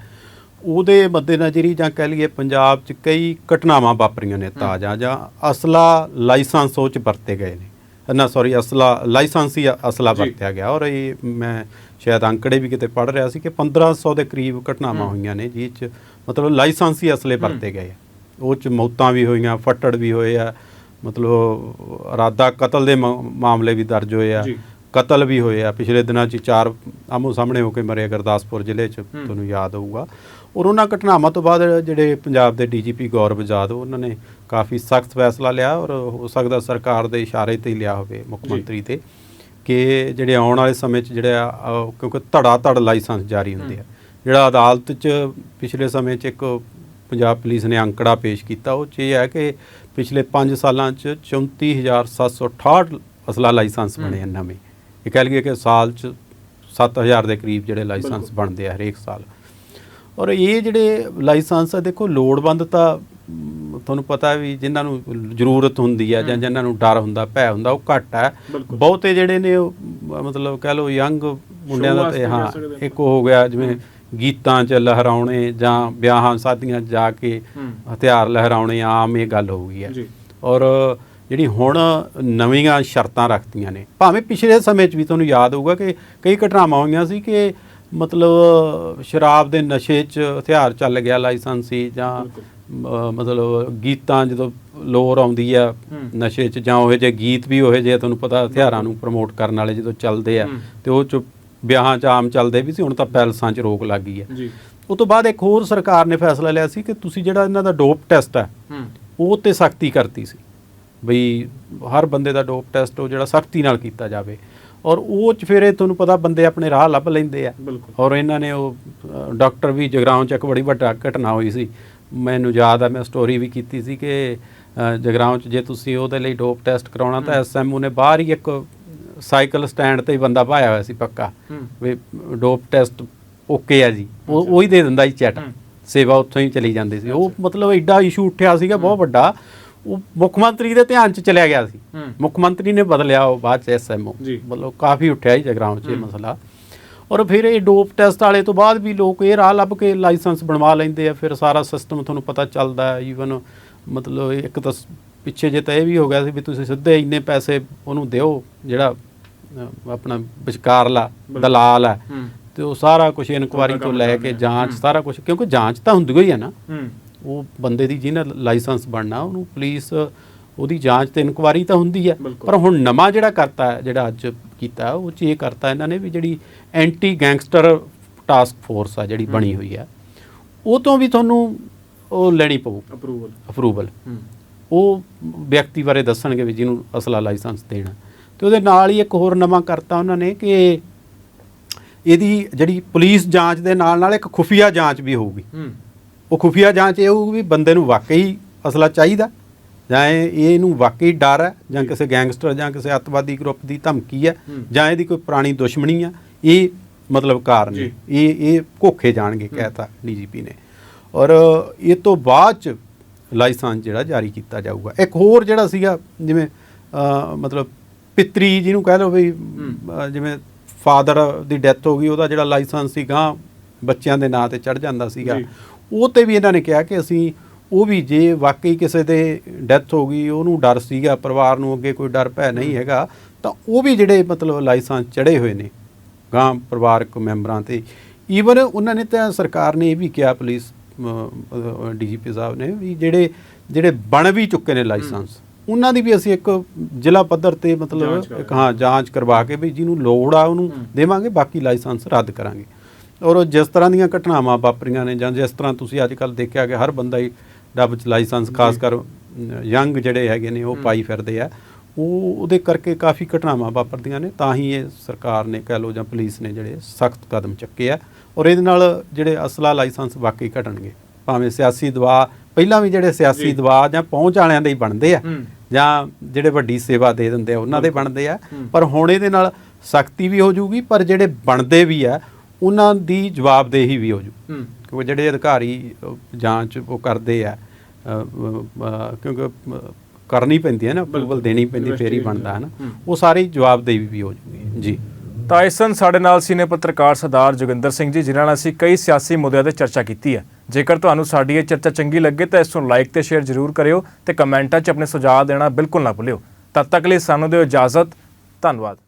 ਉਹਦੇ ਮੱਦੇਨਜ਼ਰ ਜਾਂ ਕਹਿ ਲਈਏ ਪੰਜਾਬ 'ਚ ਕਈ ਘਟਨਾਵਾਂ ਵਾਪਰੀਆਂ ਨੇ ਤਾਜ਼ਾ ਜਾਂ ਅਸਲਾ ਲਾਇਸੈਂਸ ਉਹ 'ਚ ਵਰਤੇ ਗਏ ਨੇ। ਨਾ ਸੌਰੀ ਅਸਲਾ ਲਾਇਸੈਂਸ ਹੀ ਅਸਲਾ। ਵਰਤਿਆ ਗਿਆ। ਔਰ ਇਹ ਮੈਂ ਸ਼ਾਇਦ ਅੰਕੜੇ ਵੀ ਕਿਤੇ ਪੜ੍ਹ ਰਿਹਾ ਸੀ ਕਿ 1500 ਦੇ ਕਰੀਬ ਘਟਨਾਵਾਂ ਹੋਈਆਂ ਨੇ ਜਿਹ 'ਚ ਮਤਲਬ ਲਾਇਸੈਂਸ ਹੀ। ਅਸਲੇ ਵਰਤੇ ਗਏ ਆ। ਉਹ 'ਚ ਮੌਤਾਂ ਵੀ ਹੋਈਆਂ ਫੱਟੜ ਵੀ ਹੋਏ ਆ ਮਤਲਬ ਇਰਾਦਾ ਕਤਲ ਦੇ ਮਾਮਲੇ ਵੀ ਦਰਜ ਹੋਏ ਆ। ਕਤਲ ਵੀ ਹੋਏ ਆ। ਪਿਛਲੇ ਦਿਨਾਂ 'ਚ ਚਾਰ ਆਮੋ ਸਾਹਮਣੇ ਹੋ ਕੇ ਮਰੇ ਗੁਰਦਾਸਪੁਰ ਜ਼ਿਲ੍ਹੇ 'ਚ ਤੁਹਾਨੂੰ ਯਾਦ ਹੋਊਗਾ। ਔਰ ਉਹਨਾਂ ਘਟਨਾਵਾਂ ਤੋਂ ਬਾਅਦ ਜਿਹੜੇ ਪੰਜਾਬ ਦੇ ਡੀਜੀਪੀ ਗੌਰਵ ਜਾਦਵ ਉਹਨਾਂ ਨੇ ਕਾਫੀ ਸਖਤ ਫੈਸਲਾ ਲਿਆ ਔਰ ਹੋ ਸਕਦਾ ਸਰਕਾਰ ਦੇ ਇਸ਼ਾਰੇ ਤੇ ਹੀ ਲਿਆ ਹੋਵੇ ਮੁੱਖ ਮੰਤਰੀ ਤੇ ਕਿ ਜਿਹੜੇ ਆਉਣ ਵਾਲੇ ਸਮੇਂ 'ਚ ਜਿਹੜੇ ਕਿਉਂਕਿ ਧੜਾ ਧੜ ਲਾਇਸੈਂਸ ਜਾਰੀ ਹੁੰਦੇ ਆ। ਜਿਹੜਾ ਅਦਾਲਤ 'ਚ ਪਿਛਲੇ ਸਮੇਂ 'ਚ ਇੱਕ ਪੰਜਾਬ ਪੁਲਿਸ ਨੇ ਅੰਕੜਾ ਪੇਸ਼ ਕੀਤਾ ਉਹ 'ਚ ਇਹ ਹੈ ਕਿ ਪਿਛਲੇ 5 ਸਾਲਾਂ 'ਚ 34768 ਅਸਲਾ ਲਾਇਸੈਂਸ ਬਣੇ ਆ ਨਵੇਂ। ਇਹ ਕਹਿ ਲਈਏ ਕਿ ਸਾਲ 'ਚ 7000 ਦੇ ਕਰੀਬ ਜਿਹੜੇ ਲਾਇਸੈਂਸ ਬਣਦੇ ਆ ਹਰੇਕ ਸਾਲ। ਔਰ ਇਹ ਜਿਹੜੇ ਲਾਇਸੈਂਸ ਆ ਦੇਖੋ ਲੋੜਵੰਦ ਤਾਂ ਤੁਹਾਨੂੰ ਪਤਾ ਵੀ ਜਿਨ੍ਹਾਂ ਨੂੰ ਜ਼ਰੂਰਤ ਹੁੰਦੀ ਆ ਜਾਂ ਜਿਨ੍ਹਾਂ ਨੂੰ ਡਰ ਹੁੰਦਾ ਭੈ ਹੁੰਦਾ ਉਹ ਘੱਟ ਬਿਲਕੁਲ। ਬਹੁਤੇ ਜਿਹੜੇ ਨੇ ਉਹ, ਮਤਲਬ ਕਹਿ ਲਓ ਯੰਗ ਮੁੰਡਿਆਂ ਦਾ ਤੇ ਹਾਂ। ਇੱਕ ਹੋ ਗਿਆ ਜਿਵੇਂ ਗੀਤਾਂ 'ਚ ਲਹਿਰਾਉਣੇ ਜਾਂ ਵਿਆਹਾਂ ਸ਼ਾਦੀਆਂ ਜਾ ਕੇ। ਹਥਿਆਰ ਲਹਿਰਾਉਣੇ ਆਮ ਇਹ ਗੱਲ ਹੋ ਗਈ ਹੈ। ਔਰ ਜਿਹੜੀ ਹੁਣ ਨਵੀਆਂ ਸ਼ਰਤਾਂ ਰੱਖਤੀਆਂ ਨੇ ਭਾਵੇਂ ਪਿਛਲੇ ਸਮੇਂ 'ਚ ਵੀ ਤੁਹਾਨੂੰ ਯਾਦ ਹੋਊਗਾ ਕਿ ਕਈ ਘਟਨਾਵਾਂ ਹੋਈਆਂ ਸੀ ਕਿ ਮਤਲਬ ਸ਼ਰਾਬ ਦੇ ਨਸ਼ੇ 'ਚ ਹਥਿਆਰ ਚੱਲ ਗਿਆ ਲਾਇਸੈਂਸੀ ਜਾਂ ਮਤਲਬ ਗੀਤਾਂ ਜਦੋਂ ਲੋਰ ਆਉਂਦੀ ਆ। ਨਸ਼ੇ 'ਚ ਜਾਂ ਉਹ ਜਿਹੇ ਗੀਤ ਵੀ ਉਹ ਜਿਹੇ ਤੁਹਾਨੂੰ ਪਤਾ ਹਥਿਆਰਾਂ ਨੂੰ ਪ੍ਰਮੋਟ ਕਰਨ ਵਾਲੇ ਜਦੋਂ ਚੱਲਦੇ ਆ। ਤੇ ਉਹ 'ਚ ਵਿਆਹਾਂ 'ਚ ਆਮ ਚੱਲਦੇ ਵੀ ਸੀ ਹੁਣ ਤਾਂ ਪੈਲਸਾਂ 'ਚ ਰੋਕ ਲੱਗ ਗਈ ਹੈ ਜੀ। ਉਹ ਤੋਂ ਬਾਅਦ ਇੱਕ ਹੋਰ ਸਰਕਾਰ ਨੇ ਫੈਸਲਾ ਲਿਆ ਸੀ ਕਿ ਤੁਸੀਂ ਜਿਹੜਾ ਇਹਨਾਂ ਦਾ ਡੋਪ ਟੈਸਟ ਹੂੰ। ਉਹ ਤੇ ਸਖਤੀ ਕਰਤੀ ਸੀ। ਬਈ ਹਰ ਬੰਦੇ ਦਾ ਡੋਪ ਟੈਸਟ ਉਹ ਜਿਹੜਾ ਸਖਤੀ ਨਾਲ ਕੀਤਾ ਜਾਵੇ। ਔਰ ਉਹ ਚ ਫਿਰ ਇਹ ਤੁਹਾਨੂੰ ਪਤਾ ਬੰਦੇ ਆਪਣੇ ਰਾਹ ਲੱਭ ਲੈਂਦੇ ਆ। ਔਰ ਇਹਨਾਂ ਨੇ ਉਹ ਡਾਕਟਰ ਵੀ ਜਗਰਾਉਂ ਚ ਇੱਕ ਬੜੀ ਵੱਡਾ ਘਟਨਾ ਹੋਈ ਸੀ। ਮੈਨੂੰ ਯਾਦ ਆ ਮੈਂ ਸਟੋਰੀ ਵੀ ਕੀਤੀ ਸੀ ਕਿ ਜਗਰਾਉਂ ਚ ਜੇ ਤੁਸੀਂ ਉਹਦੇ ਲਈ ਡੋਪ ਟੈਸਟ ਕਰਾਉਣਾ ਤਾਂ ਐਸਐਮਓ ਨੇ ਬਾਹਰ ਹੀ ਇੱਕ ਸਾਈਕਲ ਸਟੈਂਡ ਤੇ ਹੀ ਬੰਦਾ ਪਾਇਆ ਹੋਇਆ ਸੀ ਪੱਕਾ। ਵੀ ਡੋਪ ਟੈਸਟ ਓਕੇ ਆ ਜੀ। ਉਹ ਉਹੀ ਦੇ ਦਿੰਦਾ ਜੀ ਚੈਟ। ਸੇਵਾ ਉੱਥੋਂ ਹੀ ਚਲੀ ਜਾਂਦੀ ਸੀ। ਉਹ ਮਤਲਬ ਐਡਾ ਇਸ਼ੂ ਉੱਠਿਆ ਸੀਗਾ ਬਹੁਤ ਵੱਡਾ। ਉਹ ਮੁੱਖ ਮੰਤਰੀ ਦੇ ਧਿਆਨ ਚ ਚਲਿਆ ਗਿਆ ਸੀ ਮੁੱਖ ਮੰਤਰੀ ਨੇ ਬਦਲਿਆ ਉਹ ਬਾਅਦ ਚ ਐਸਐਮਓ। ਮਤਲਬ ਕਾਫੀ ਉੱਠਿਆ ਹੀ ਜਗਰਾਉਂ ਚ ਇਹ। ਮਸਲਾ ਔਰ ਫਿਰ ਇਹ ਡੋਪ ਟੈਸਟ ਵਾਲੇ ਤੋਂ ਬਾਅਦ ਵੀ ਲੋਕ ਇਹ ਰਾਹ ਲੱਭ ਕੇ ਲਾਇਸੈਂਸ ਬਣਵਾ ਲੈਂਦੇ ਆ ਫਿਰ ਸਾਰਾ ਸਿਸਟਮ ਤੁਹਾਨੂੰ ਪਤਾ ਚੱਲਦਾ ਹੈ ਈਵਨ ਮਤਲਬ ਇੱਕ ਤਾਂ ਪਿੱਛੇ ਜੇ ਤਾਂ ਇਹ ਵੀ ਹੋ ਗਿਆ ਸੀ ਵੀ ਤੁਸੀਂ ਸਿੱਧੇ ਇੰਨੇ ਪੈਸੇ ਉਹਨੂੰ ਦਿਓ ਜਿਹੜਾ ਆਪਣਾ ਵਿਚਕਾਰਲਾ ਬਿਲਕੁਲ। ਦਲਾਲ ਹੈ ਤੇ ਉਹ ਸਾਰਾ ਕੁਝ ਇਨਕੁਆਰੀ ਤੋਂ ਲੈ ਕੇ। ਜਾਂਚ। ਸਾਰਾ ਕੁਝ ਕਿਉਂਕਿ ਜਾਂਚ ਤਾਂ ਹੁੰਦੀ ਹੋਈ ਹੈ ਨਾ ਉਹ ਬੰਦੇ ਦੀ ਜਿਹਨੇ ਲਾਇਸੈਂਸ ਬਣਨਾ ਉਹਨੂੰ ਪੁਲਿਸ ਉਹਦੀ ਜਾਂਚ ਤੇ ਇਨਕੁਆਰੀ ਤਾਂ ਹੁੰਦੀ ਹੈ। ਪਰ ਹੁਣ ਨਵਾਂ ਜਿਹੜਾ ਕਰਤਾ ਹੈ ਜਿਹੜਾ ਅੱਜ ਕੀਤਾ ਉਹ ਚ ਇਹ ਕਰਤਾ ਇਹਨਾਂ ਨੇ ਵੀ ਜਿਹੜੀ ਐਂਟੀ ਗੈਂਗਸਟਰ ਟਾਸਕ ਫੋਰਸ ਆ ਜਿਹੜੀ ਬਣੀ ਹੋਈ ਹੈ ਉਹ ਤੋਂ ਵੀ ਤੁਹਾਨੂੰ ਉਹ ਲੈਣੀ ਪਊ। ਅਪਰੂਵਲ ਅਪਰੂਵਲ ਉਹ ਵਿਅਕਤੀ ਬਾਰੇ ਦੱਸਣਗੇ ਵੀ ਜਿਹਨੂੰ ਅਸਲਾ ਲਾਇਸੈਂਸ ਦੇਣਾ। ਤੇ ਉਹਦੇ ਨਾਲ ਹੀ ਇੱਕ ਹੋਰ ਨਵਾਂ ਕਰਤਾ ਉਹਨਾਂ ਨੇ ਕਿ ਇਹਦੀ ਜਿਹੜੀ ਪੁਲਿਸ ਜਾਂਚ ਦੇ ਨਾਲ ਨਾਲ ਇੱਕ ਖੁਫੀਆ ਜਾਂਚ ਵੀ ਹੋਊਗੀ। ਉਹ ਖੁਫੀਆ ਜਾਂਚ ਇਹ ਹੋਊਗੀ ਵੀ ਬੰਦੇ ਨੂੰ ਵਾਕਈ ਅਸਲਾ ਚਾਹੀਦਾ ਜਾਂ ਇਹ ਇਹ ਇਹਨੂੰ ਵਾਕਈ ਡਰ ਹੈ ਜਾਂ। ਕਿਸੇ ਗੈਂਗਸਟਰ ਜਾਂ ਕਿਸੇ ਅੱਤਵਾਦੀ ਗਰੁੱਪ ਦੀ ਧਮਕੀ ਹੈ। ਜਾਂ ਇਹਦੀ ਕੋਈ ਪੁਰਾਣੀ ਦੁਸ਼ਮਣੀ ਆ ਇਹ ਮਤਲਬ ਕਾਰਨ ਇਹ ਇਹ ਘੋਖੇ ਜਾਣਗੇ ਕਹਿਤਾ ਡੀਜੀਪੀ ਨੇ। ਔਰ ਇਹ ਤੋਂ ਬਾਅਦ ਚ ਲਾਇਸੈਂਸ ਜਿਹੜਾ ਜਾਰੀ ਕੀਤਾ ਜਾਊਗਾ। ਇੱਕ ਹੋਰ ਜਿਹੜਾ ਸੀਗਾ ਜਿਵੇਂ ਮਤਲਬ ਪਿਤਰੀ ਜਿਹਨੂੰ ਕਹਿ ਲਓ ਵੀ ਜਿਵੇਂ ਫਾਦਰ ਦੀ ਡੈਥ ਹੋ ਗਈ ਉਹਦਾ ਜਿਹੜਾ ਲਾਇਸੈਂਸ ਸੀ ਗਾਂ ਬੱਚਿਆਂ ਦੇ ਨਾਂ ਤੇ ਚੜ ਜਾਂਦਾ ਸੀਗਾ। ਉਹ ਤੇ ਵੀ ਇਹਨਾਂ ਨੇ ਕਿਹਾ ਕਿ ਅਸੀਂ ਉਹ ਵੀ ਜੇ ਵਾਕਈ ਕਿਸੇ ਦੇ ਡੈਥ ਹੋ ਗਈ ਉਹਨੂੰ ਡਰ ਸੀਗਾ ਪਰਿਵਾਰ ਨੂੰ ਅੱਗੇ ਕੋਈ ਡਰ ਭੈ ਨਹੀਂ ਹੈਗਾ ਤਾਂ ਉਹ ਵੀ ਜਿਹੜੇ ਮਤਲਬ ਲਾਇਸੈਂਸ ਚੜੇ ਹੋਏ ਨੇ ਗਾਂ ਪਰਿਵਾਰਕ ਮੈਂਬਰਾਂ ਤੇ। ਈਵਨ ਉਹਨਾਂ ਨੇ ਤਾਂ ਸਰਕਾਰ ਨੇ ਇਹ ਵੀ ਕਿਹਾ ਪੁਲਿਸ ਡੀਜੀਪੀ ਸਾਹਿਬ ਨੇ ਵੀ ਜਿਹੜੇ ਜਿਹੜੇ ਬਣ ਵੀ ਚੁੱਕੇ ਨੇ ਲਾਇਸੈਂਸ ਉਹਨਾਂ ਦੀ ਵੀ ਅਸੀਂ ਇੱਕ ਜ਼ਿਲ੍ਹਾ ਪੱਧਰ ਤੇ ਮਤਲਬ ਹਾਂ ਜਾਂਚ ਕਰਵਾ ਕੇ ਵੀ ਜਿਹਨੂੰ ਲੋੜ ਆ ਉਹਨੂੰ। ਦੇਵਾਂਗੇ ਬਾਕੀ ਲਾਇਸੈਂਸ ਰੱਦ ਕਰਾਂਗੇ। ਔਰ ਉਹ ਜਿਸ ਤਰ੍ਹਾਂ ਦੀਆਂ ਘਟਨਾਵਾਂ ਵਾਪਰੀਆਂ ਨੇ ਜਾਂ ਜਿਸ ਤਰ੍ਹਾਂ ਤੁਸੀਂ ਅੱਜ ਕੱਲ ਦੇਖਿਆ ਕਿ ਹਰ ਬੰਦਾ ਹੀ ਡੱਬ ਚ ਲਾਇਸੈਂਸ ਖਾਸ ਕਰ ਯੰਗ ਜਿਹੜੇ ਹੈਗੇ ਨੇ ਉਹ। ਪਾਈ ਫਿਰਦੇ ਆ। ਉਹ ਉਹਦੇ ਕਰਕੇ ਕਾਫੀ ਘਟਨਾਵਾਂ ਵਾਪਰਦੀਆਂ ਨੇ ਤਾਂ ਹੀ ਇਹ ਸਰਕਾਰ ਨੇ ਕਹਿ ਲਓ ਜਾਂ ਪੁਲਿਸ ਨੇ ਜਿਹੜੇ ਸਖਤ ਕਦਮ ਚੱਕੇ ਆ। ਔਰ ਇਹਦੇ ਨਾਲ ਜਿਹੜੇ ਅਸਲਾ ਲਾਇਸੈਂਸ ਵਾਕਈ ਘਟਣਗੇ। ਭਾਵੇਂ ਸਿਆਸੀ ਦਬਾਅ ਪਹਿਲਾਂ ਵੀ ਜਿਹੜੇ ਸਿਆਸੀ। ਦਬਾਅ ਜਾਂ ਪਹੁੰਚ ਵਾਲਿਆਂ ਦੇ ਹੀ ਬਣਦੇ ਆ ਜਾਂ ਜਿਹੜੇ ਵੱਡੀ ਸੇਵਾ ਦੇ ਦਿੰਦੇ ਆ ਉਹਨਾਂ ਦੇ ਬਣਦੇ ਆ। ਪਰ ਹੁਣ ਇਹਦੇ ਨਾਲ ਸਖਤੀ ਵੀ ਹੋ ਜਾਊਗੀ ਪਰ ਜਿਹੜੇ ਬਣਦੇ ਵੀ ਆ ਉਹਨਾਂ ਦੀ ਜਵਾਬਦੇਹੀ ਵੀ ਹੋ ਜੂ। ਕਿਉਂਕਿ ਜਿਹੜੇ ਅਧਿਕਾਰੀ ਜਾਂਚ ਉਹ ਕਰਦੇ ਆ ਕਿਉਂਕਿ ਕਰਨੀ ਪੈਂਦੀ ਹੈ ਨਾ ਅਪਰੂਵਲ ਬਿਲਕੁਲ। ਦੇਣੀ ਪੈਂਦੀ ਫੇਰ ਹੀ ਬਣਦਾ ਹੈ ਨਾ। ਉਹ ਸਾਰੀ ਜਵਾਬਦੇਹੀ ਵੀ ਹੋ ਜੂਗੀ। ਜੀ। ਤਾਂ ਇਸ ਸਨ ਸਾਡੇ ਨਾਲ ਸੀਨੇ ਪੱਤਰਕਾਰ ਸਰਦਾਰ ਜੋਗਿੰਦਰ ਸਿੰਘ ਜੀ ਜਿਨ੍ਹਾਂ ਨਾਲ ਅਸੀਂ ਕਈ ਸਿਆਸੀ ਮੁੱਦਿਆਂ ਤੇ ਚਰਚਾ ਕੀਤੀ ਹੈ। ਜੇਕਰ ਤੁਹਾਨੂੰ ਸਾਡੀ ਇਹ ਚਰਚਾ ਚੰਗੀ ਲੱਗੇ ਤਾਂ ਇਸ ਨੂੰ ਲਾਈਕ ਤੇ ਸ਼ੇਅਰ ਜ਼ਰੂਰ ਕਰਿਓ ਤੇ ਕਮੈਂਟਾਂ 'ਚ ਆਪਣੇ ਸੁਝਾਅ ਦੇਣਾ ਬਿਲਕੁਲ ਨਾ ਭੁੱਲਿਓ। ਤਦ ਤੱਕ ਲਈ ਸਾਨੂੰ ਦਿਓ ਇਜਾਜ਼ਤ। ਧੰਨਵਾਦ।